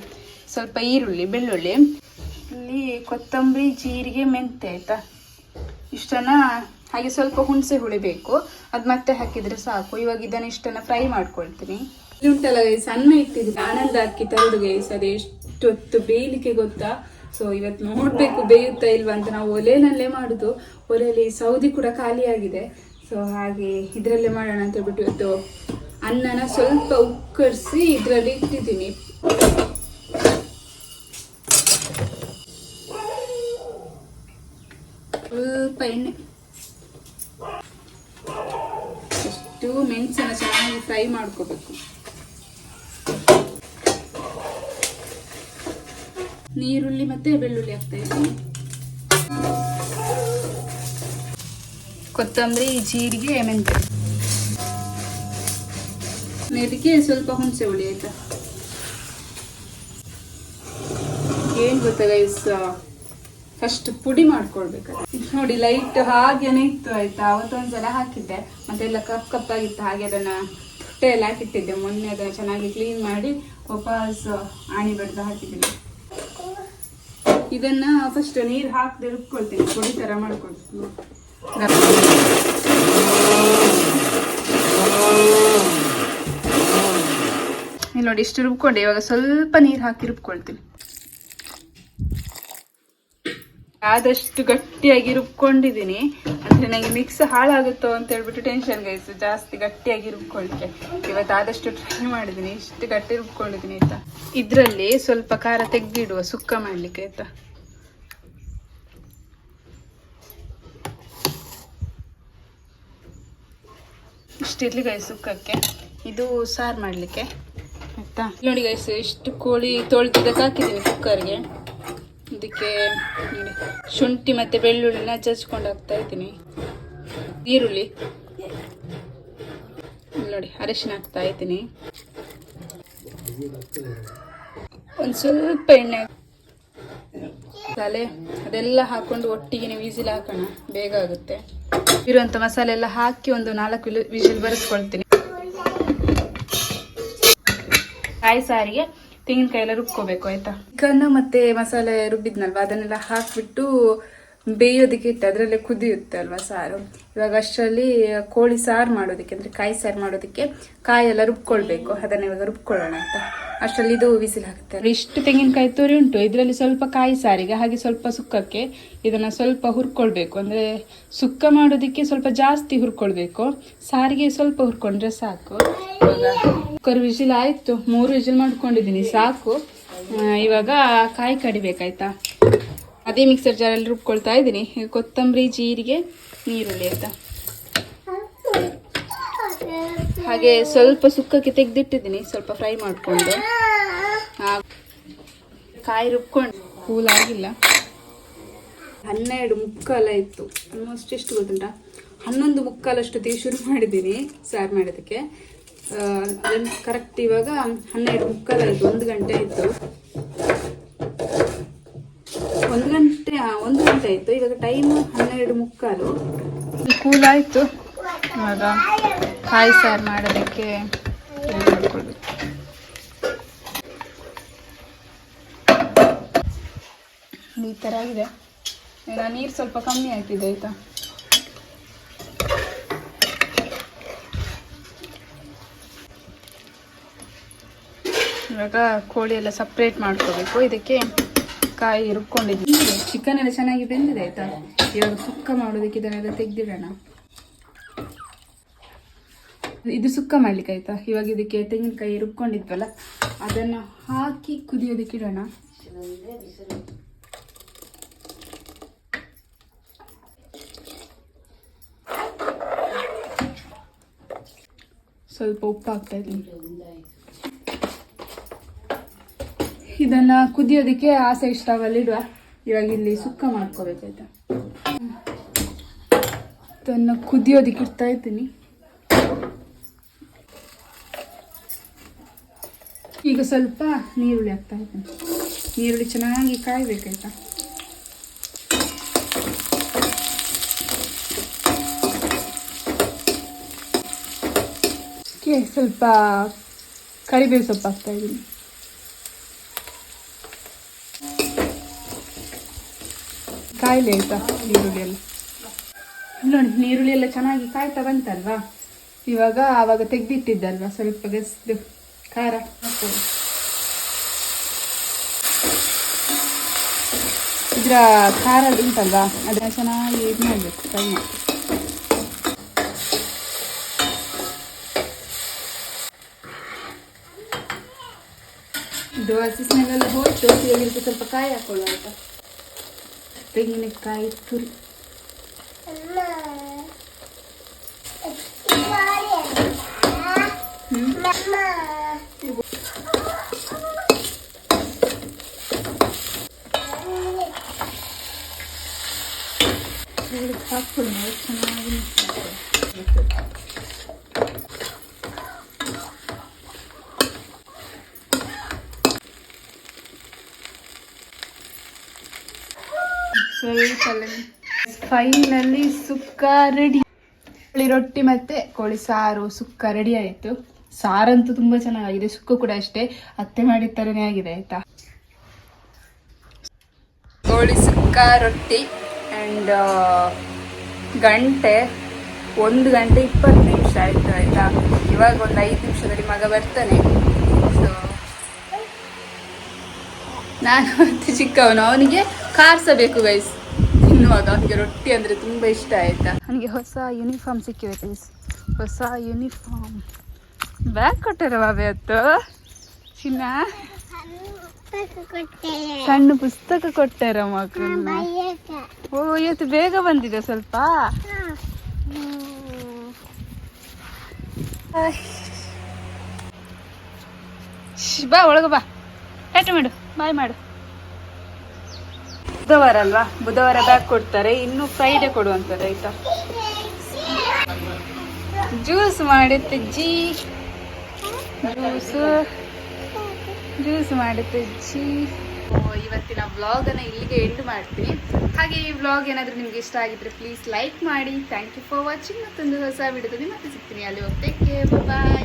Speaker 1: ಸ್ವಲ್ಪ ಈರುಳ್ಳಿ, ಬೆಳ್ಳುಳ್ಳಿ. ಇಲ್ಲಿ ಕೊತ್ತಂಬರಿ, ಜೀರಿಗೆ ಮೆಂತೆ ಆಯಿತಾ? ಇಷ್ಟನ್ನ ಹಾಗೆ ಸ್ವಲ್ಪ ಹುಣಸೆ ಹುಳಿ ಬೇಕು. ಅದು ಮತ್ತೆ ಹಾಕಿದ್ರೆ ಸಾಕು. ಇವಾಗ ಇದನ್ನು ಇಷ್ಟನ್ನು ಫ್ರೈ ಮಾಡ್ಕೊಳ್ತೀನಿ. ಇಲ್ಲಿ ಉಂಟಲ್ಲ ಗೈಸ್ ಅನ್ನ ಇಟ್ಟಿದ್ದೀನಿ. ಆನಂದ ಅಕ್ಕಿ ತರದು ಗೈಸ್ ಅದು ಎಷ್ಟೊತ್ತು ಬೇಯಲಿಕ್ಕೆ ಗೊತ್ತಾ? ಸೊ ಇವತ್ತು ನೋಡಬೇಕು ಬೇಯುತ್ತಾ ಇಲ್ವಾ ಅಂತ. ನಾವು ಒಲೆಯಲ್ಲೇ ಮಾಡೋದು. ಒಲೆಯಲ್ಲಿ ಸೌದಿ ಕೂಡ ಖಾಲಿಯಾಗಿದೆ. ಸೊ ಹಾಗೆ ಇದರಲ್ಲೇ ಮಾಡೋಣ ಅಂತ ಹೇಳ್ಬಿಟ್ಟು ಇವತ್ತು ಅನ್ನನ ಸ್ವಲ್ಪ ಉಕ್ಕರಿಸಿ ಇದರಲ್ಲಿ ಇಟ್ಟಿದ್ದೀನಿ. ಸ್ವಲ್ಪ ಎಣ್ಣೆ. ಇಷ್ಟು ಮೆಣಸನ್ನ ಚೆನ್ನಾಗಿ ಫ್ರೈ ಮಾಡ್ಕೋಬೇಕು. ನೀರುಳ್ಳಿ ಮತ್ತೆ ಬೆಳ್ಳುಳ್ಳಿ ಹಾಕ್ತಾ ಇದ್ದೀನಿ. ಕೊತ್ತಂಬರಿ, ಜೀರಿಗೆ ಮೆಂತೆ ಇದಕ್ಕೆ ಸ್ವಲ್ಪ ಹುಣಸೆ ಹುಳಿ, ಆಯ್ತಾ? ಏನ್ ಫಸ್ಟ್ ಪುಡಿ ಮಾಡ್ಕೊಳ್ಬೇಕು ನೋಡಿ ಲೈಟ್ ಹಾಗೇನೆ ಇತ್ತು, ಆಯ್ತಾ? ಅವತ್ತೊಂದ್ಸಲ ಹಾಕಿದ್ದೆ. ಮತ್ತೆ ಎಲ್ಲ ಕಪ್ ಕಪ್ ಆಗಿತ್ತು ಹಾಗೆ ಅದನ್ನ ಪುಟ್ಟೆ ಎಲ್ಲ ಹಾಕಿಟ್ಟಿದ್ದೆ. ಮೊನ್ನೆ ಅದನ್ನ ಚೆನ್ನಾಗಿ ಕ್ಲೀನ್ ಮಾಡಿ ವಾಪಸ್ ಆಣಿ ಬಡ್ದು ಹಾಕಿದ್ದೀನಿ. ಇದನ್ನ ಫಸ್ಟ್ ನೀರು ಹಾಕಿ ರುಬ್ಕೊಳ್ತೀನಿ. ಪುಡಿ ತರ ಮಾಡ್ಕೊಳ್ತೀನಿ. ಇಲ್ಲಿ ನೋಡಿ ಇಷ್ಟು ರುಬ್ಕೊಂಡು. ಇವಾಗ ಸ್ವಲ್ಪ ನೀರು ಹಾಕಿ ರುಬ್ಕೊಳ್ತೀನಿ. ಆದಷ್ಟು ಗಟ್ಟಿಯಾಗಿ ರುಬ್ಕೊಂಡಿದ್ದೀನಿ. ಅಂದರೆ ನನಗೆ ಮಿಕ್ಸ್ ಹಾಳಾಗುತ್ತೋ ಅಂತ ಹೇಳ್ಬಿಟ್ಟು ಟೆನ್ಷನ್ ಗೈಸು, ಜಾಸ್ತಿ ಗಟ್ಟಿಯಾಗಿ ರುಬ್ಕೊಳ್ತೆ ಇವತ್ತು ಆದಷ್ಟು ಟ್ರೈ ಮಾಡಿದ್ದೀನಿ. ಇಷ್ಟು ಗಟ್ಟಿ ರುಬ್ಕೊಂಡಿದ್ದೀನಿ, ಆಯ್ತಾ? ಇದರಲ್ಲಿ ಸ್ವಲ್ಪ ಖಾರ ತೆಗ್ದಿಡುವ ಸುಕ್ಕ ಮಾಡ್ಲಿಕ್ಕೆ, ಆಯ್ತಾ? ಇಷ್ಟಿರ್ಲಿ ಗೈಸು ಸುಕ್ಕಕ್ಕೆ. ಇದು ಸಾರು ಮಾಡಲಿಕ್ಕೆ. ಆಯ್ತಾ? ನೋಡಿ ಗೈಸ್ ಇಷ್ಟು ಕೋಳಿ ತೊಳೆದಿದ್ದಕ್ಕೆ ಹಾಕಿದ್ದೀನಿ ಕುಕ್ಕರ್ಗೆ. ಇದಕ್ಕೆ ನೋಡಿ, ಶುಂಠಿ ಮತ್ತು ಬೆಳ್ಳುಳ್ಳಿನ ಜಜ್ಕೊಂಡು ಹಾಕ್ತಾ ಇದ್ದೀನಿ. ಈರುಳ್ಳಿ. ನೋಡಿ, ಅರಿಶಿನ ಹಾಕ್ತಾ ಇದ್ದೀನಿ. ಒಂದು ಸ್ವಲ್ಪ ಎಣ್ಣೆ. ಮಸಾಲೆ, ಅದೆಲ್ಲ ಹಾಕೊಂಡು ಒಟ್ಟಿಗೆ ವಿಸಿಲ್ ಹಾಕೋಣ. ಬೇಗ ಆಗುತ್ತೆ. ಇರುವಂಥ ಮಸಾಲೆ ಎಲ್ಲ ಹಾಕಿ ಒಂದು ನಾಲ್ಕು ವಿಸಿಲ್ ಬರೆಸ್ಕೊಳ್ತೀನಿ. ಕಾಯಿ ಸಾರಿಗೆ ತೆಂಗಿನಕಾಯಿ ಎಲ್ಲ ರುಬ್ಕೋಬೇಕು ಆಯ್ತಾ? ಚಿಕನ್ ಮತ್ತೆ ಮಸಾಲೆ ರುಬ್ಬಿದ್ನಲ್ವಾ? ಅದನ್ನೆಲ್ಲ ಹಾಕ್ಬಿಟ್ಟು ಬೇಯೋದಕ್ಕೆ ಇಟ್ಟು ಅದರಲ್ಲೇ ಕುದಿಯುತ್ತೆ ಅಲ್ವಾ ಸಾರು? ಇವಾಗ ಅಷ್ಟರಲ್ಲಿ ಕೋಳಿ ಸಾರು ಮಾಡೋದಕ್ಕೆ, ಅಂದ್ರೆ ಕಾಯಿ ಸಾರು ಮಾಡೋದಕ್ಕೆ ಕಾಯಿ ಎಲ್ಲ ರುಬ್ಕೊಳ್ಬೇಕು. ಅದನ್ನು ಇವಾಗ ರುಬ್ಕೊಳ್ಳೋಣ ಅಂತ. ಅಷ್ಟರಲ್ಲಿ ಇದು ವಿಸಿಲ್ ಹಾಕ್ತಾರೆ ಇಷ್ಟು ತೆಂಗಿನಕಾಯಿ ತುರಿ ಉಂಟು. ಇದರಲ್ಲಿ ಸ್ವಲ್ಪ ಕಾಯಿ ಸಾರಿಗೆ, ಹಾಗೆ ಸ್ವಲ್ಪ ಸುಕ್ಕಕ್ಕೆ ಇದನ್ನ ಸ್ವಲ್ಪ ಹುರ್ಕೊಳ್ಬೇಕು. ಅಂದ್ರೆ ಸುಕ್ಕ ಮಾಡೋದಕ್ಕೆ ಸ್ವಲ್ಪ ಜಾಸ್ತಿ ಹುರ್ಕೊಳ್ಬೇಕು. ಸಾರಿಗೆ ಸ್ವಲ್ಪ ಹುರ್ಕೊಂಡ್ರೆ ಸಾಕು. ಇವಾಗ ಕುಕ್ಕರ್ ವಿಸಿಲ್ ಆಯ್ತು. ಮೂರು ವಿಸಿಲ್ ಮಾಡ್ಕೊಂಡಿದ್ದೀನಿ. ಸಾಕು. ಇವಾಗ ಕಾಯಿ ಕಡಿಬೇಕಾಯ್ತಾ? ಅದೇ ಮಿಕ್ಸರ್ ಜಾರಲ್ಲಿ ರುಬ್ಕೊಳ್ತಾ ಇದ್ದೀನಿ. ಕೊತ್ತಂಬರಿ, ಜೀರಿಗೆ ನೀರುಳ್ಳಿ ಅಂತ ಹಾಗೆ ಸ್ವಲ್ಪ ಸುಕ್ಕಕ್ಕೆ ತೆಗೆದಿಟ್ಟಿದ್ದೀನಿ. ಸ್ವಲ್ಪ ಫ್ರೈ ಮಾಡಿಕೊಂಡು. ಕಾಯಿ ರುಬ್ಕೊಂಡು. ಕೂಲ್ ಆಗಿಲ್ಲ. ಹನ್ನೆರಡು ಮುಕ್ಕಾಲ ಇತ್ತು ಆಲ್ಮೋಸ್ಟ್ ಎಷ್ಟು ಗೊತ್ತುಂಟ? ಹನ್ನೊಂದು ಮುಕ್ಕಾಲಷ್ಟೊತ್ತಿಗೆ ಶುರು ಮಾಡಿದ್ದೀನಿ ಸಾರು ಮಾಡೋದಕ್ಕೆ. ಕರೆಕ್ಟ್ ಇವಾಗ ಹನ್ನೆರಡು ಮುಕ್ಕಾಲ ಆಯಿತು. ಒಂದು ಗಂಟೆ ಆಯಿತು. ಒಂದು ಗಂಟೆ ಒಂದು ಗಂಟೆ ಆಯ್ತು. ಇವಾಗ ಟೈಮ್ ಹನ್ನೆರಡು ಮುಕ್ಕಾಲು. ಕೂಲ್ ಆಯಿತು. ಇವಾಗ ಕಾಯಿ ಸಾರು ಮಾಡೋದಕ್ಕೆ ಈ ಥರ ಆಗಿದೆ. ಈಗ ನೀರು ಸ್ವಲ್ಪ ಕಮ್ಮಿ ಆಗ್ತಿದೆ, ಆಯಿತಾ? ಇವಾಗ ಕೋಳಿ ಎಲ್ಲ ಸಪ್ರೇಟ್ ಮಾಡ್ಕೋಬೇಕು. ಇದಕ್ಕೆ ಕಾಯಿ ರುಬ್ಕೊಂಡಿದ್ವಿ. ಚಿಕನ್ ಎಲ್ಲ ಚೆನ್ನಾಗಿ ಬೆಂದಿದೆ ಆಯ್ತಾ? ಇವಾಗ ಸುಕ್ಕ ಮಾಡೋದಕ್ಕೆ ಇದನ್ನೆಲ್ಲ ತೆಗ್ದಿಡೋಣ. ಇದು ಸುಕ್ಕ ಮಾಡ್ಲಿಕ್ಕೆ ಆಯ್ತಾ? ಇವಾಗ ಇದಕ್ಕೆ ತೆಂಗಿನಕಾಯಿ ರುಬ್ಕೊಂಡಿದ್ವಲ್ಲ, ಅದನ್ನ ಹಾಕಿ ಕುದಿಯೋದಕ್ಕೆ ಇಡೋಣ. ಸ್ವಲ್ಪ ಉಪ್ಪು ಹಾಕ್ತಾ ಇದ್ದೀನಿ ಇದನ್ನ ಕುದಿಯೋದಕ್ಕೆ ಆಸೆ ಇಷ್ಟವಲ್ಲಿಡುವ ಇವಾಗ ಇಲ್ಲಿ ಸುಕ್ಕ ಮಾಡ್ಕೋಬೇಕಾಯ್ತಾ ಇದನ್ನ ಕುದಿಯೋದಕ್ಕೆ ಇಡ್ತಾ ಇದ್ದೀನಿ ಈಗ ಸ್ವಲ್ಪ ನೀರುಳ್ಳಿ ಹಾಕ್ತಾ ಇದ್ದೀನಿ ಈರುಳ್ಳಿ ಚೆನ್ನಾಗಿ ಕಾಯ್ಬೇಕಾಯ್ತಾ ಸ್ವಲ್ಪ ಕರಿಬೇವು ಸೊಪ್ಪು ಹಾಕ್ತಾ ಇದ್ದೀನಿ. ಕಾಯಿಲೆ ಆಯ್ತಾ ಈರುಳ್ಳಿ ಎಲ್ಲ ನೋಡಿ ನೀರುಳ್ಳಿ ಎಲ್ಲ ಚೆನ್ನಾಗಿ ಕಾಯ್ತಾ ಬಂತಲ್ವಾ? ಇವಾಗ ಆವಾಗ ತೆಗ್ದಿಟ್ಟಿದ್ದಲ್ವಾ? ಸ್ವಲ್ಪ ಗಸ್ದು ಖಾರ ಹಾಕ್ಬೋದು. ಇದರ ಖಾರ ಉಂಟಲ್ವಾ? ಅದನ್ನ ಚೆನ್ನಾಗಿ ಇದು ಮಾಡಬೇಕು, ಫ್ರೈ ಮಾಡಿ ಇದು ಹಸಿ ಹೋಯ್ತು ಸ್ವಲ್ಪ ಕಾಯಿ ಹಾಕೊಳ್ಳುವ ಆಯ್ತಾ ತೆಂಗಿನಕಾಯಿ ತುರಿ
Speaker 2: ಅಮ್ಮ ಮಾಡಿ
Speaker 1: ಹ್ಮ್
Speaker 2: ಅಮ್ಮ
Speaker 1: ಇದಕ್ಕೆ ಹಾಕ್ಕೊಳ್ಳಿ ನಾವು ಚೆನ್ನಾಗಿ ಫೈನಲಿ ಸುಕ್ಕ ರೆಡಿ ಕೋಳಿ ರೊಟ್ಟಿ ಮತ್ತೆ ಕೋಳಿ ಸಾರು, ಸುಕ್ಕ ರೆಡಿ ಆಯ್ತು. ಸಾರಂತೂ ತುಂಬಾ ಚೆನ್ನಾಗಿದೆ ಸುಕ್ಕು ಕೂಡ ಅಷ್ಟೇ. ಅತ್ತೆ ಮಾಡಿದ ತರನೇ ಆಗಿದೆ, ಆಯ್ತಾ? ಕೋಳಿ ಸುಕ್ಕ ರೊಟ್ಟಿ ಅಂಡ್ ಗಂಟೆ, ಒಂದು ಗಂಟೆ ಇಪ್ಪತ್ತು ನಿಮಿಷ ಆಯ್ತು, ಆಯ್ತಾ? ಇವಾಗ ಒಂದು ಐದು ನಿಮಿಷದಲ್ಲಿ ಮಗ ಬರ್ತಾನೆ. ಸೊ ನಾನು ಮತ್ತೆ ಚಿಕ್ಕವನು. ಅವನಿಗೆ ಕಾರ್ಸಬೇಕು ಗೈಸ್ ತಿನ್ನುವಾಗ ಅವನಿಗೆ ರೊಟ್ಟಿ ಅಂದರೆ ತುಂಬ ಇಷ್ಟ ಆಯಿತಾ? ನನಗೆ ಹೊಸ ಯೂನಿಫಾರ್ಮ್ ಸಿಕ್ಕಿದೆ ಪ್ಲೀಸ್ ಹೊಸ ಯೂನಿಫಾರ್ಮ್ ಬ್ಯಾಗ್ ಕೊಟ್ಟಾರ ಬಾಬೆ ಅತ್ತು? ಚಿನ್ನ? ಸಣ್ಣ ಪುಸ್ತಕ ಕೊಟ್ಟಾರ ಮಕ್ಕಳನ್ನ? ಓ ಇವತ್ತು ಬೇಗ ಬಂದಿದೆ ಸ್ವಲ್ಪ? ಬಾ ಒಳಗ ಬಾ. ಟಾಟ ಮಾಡು ಬಾಯ್ ಮಾಡು. ಬುಧವಾರ ಅಲ್ವಾ ಬುಧವಾರ ಬ್ಯಾಗ್ ಕೊಡ್ತಾರೆ. ಇನ್ನು ಫ್ರೈಡೆ ಕೊಡುವಂತದ್ದು ಆಯ್ತಾ? ಜ್ಯೂಸ್ ಮಾಡಿತ್ತಜ್ಜಿ ಜ್ಯೂಸ್ ಜ್ಯೂಸ್ ಮಾಡುತ್ತೆ ಓ, ಇವತ್ತಿನ ವ್ಲಾಗನ್ನು ಇಲ್ಲಿಗೆ ಎಂಡ್ ಮಾಡ್ತೀನಿ. ಹಾಗೆ ಈ ವ್ಲಾಗ್ ಏನಾದರೂ ನಿಮ್ಗೆ ಇಷ್ಟ ಆಗಿದ್ರೆ ಪ್ಲೀಸ್ ಲೈಕ್ ಮಾಡಿ. ಥ್ಯಾಂಕ್ ಯು ಫಾರ್ ವಾಚಿಂಗ್ ಮತ್ತೊಂದು ಹೊಸ ವಿಡಿಯೋದಲ್ಲಿ ಮತ್ತೆ ಸಿಗ್ತೀನಿ. ಅಲ್ಲಿ ಹೋಗ್ತೇಕೆ ಬಾಯ್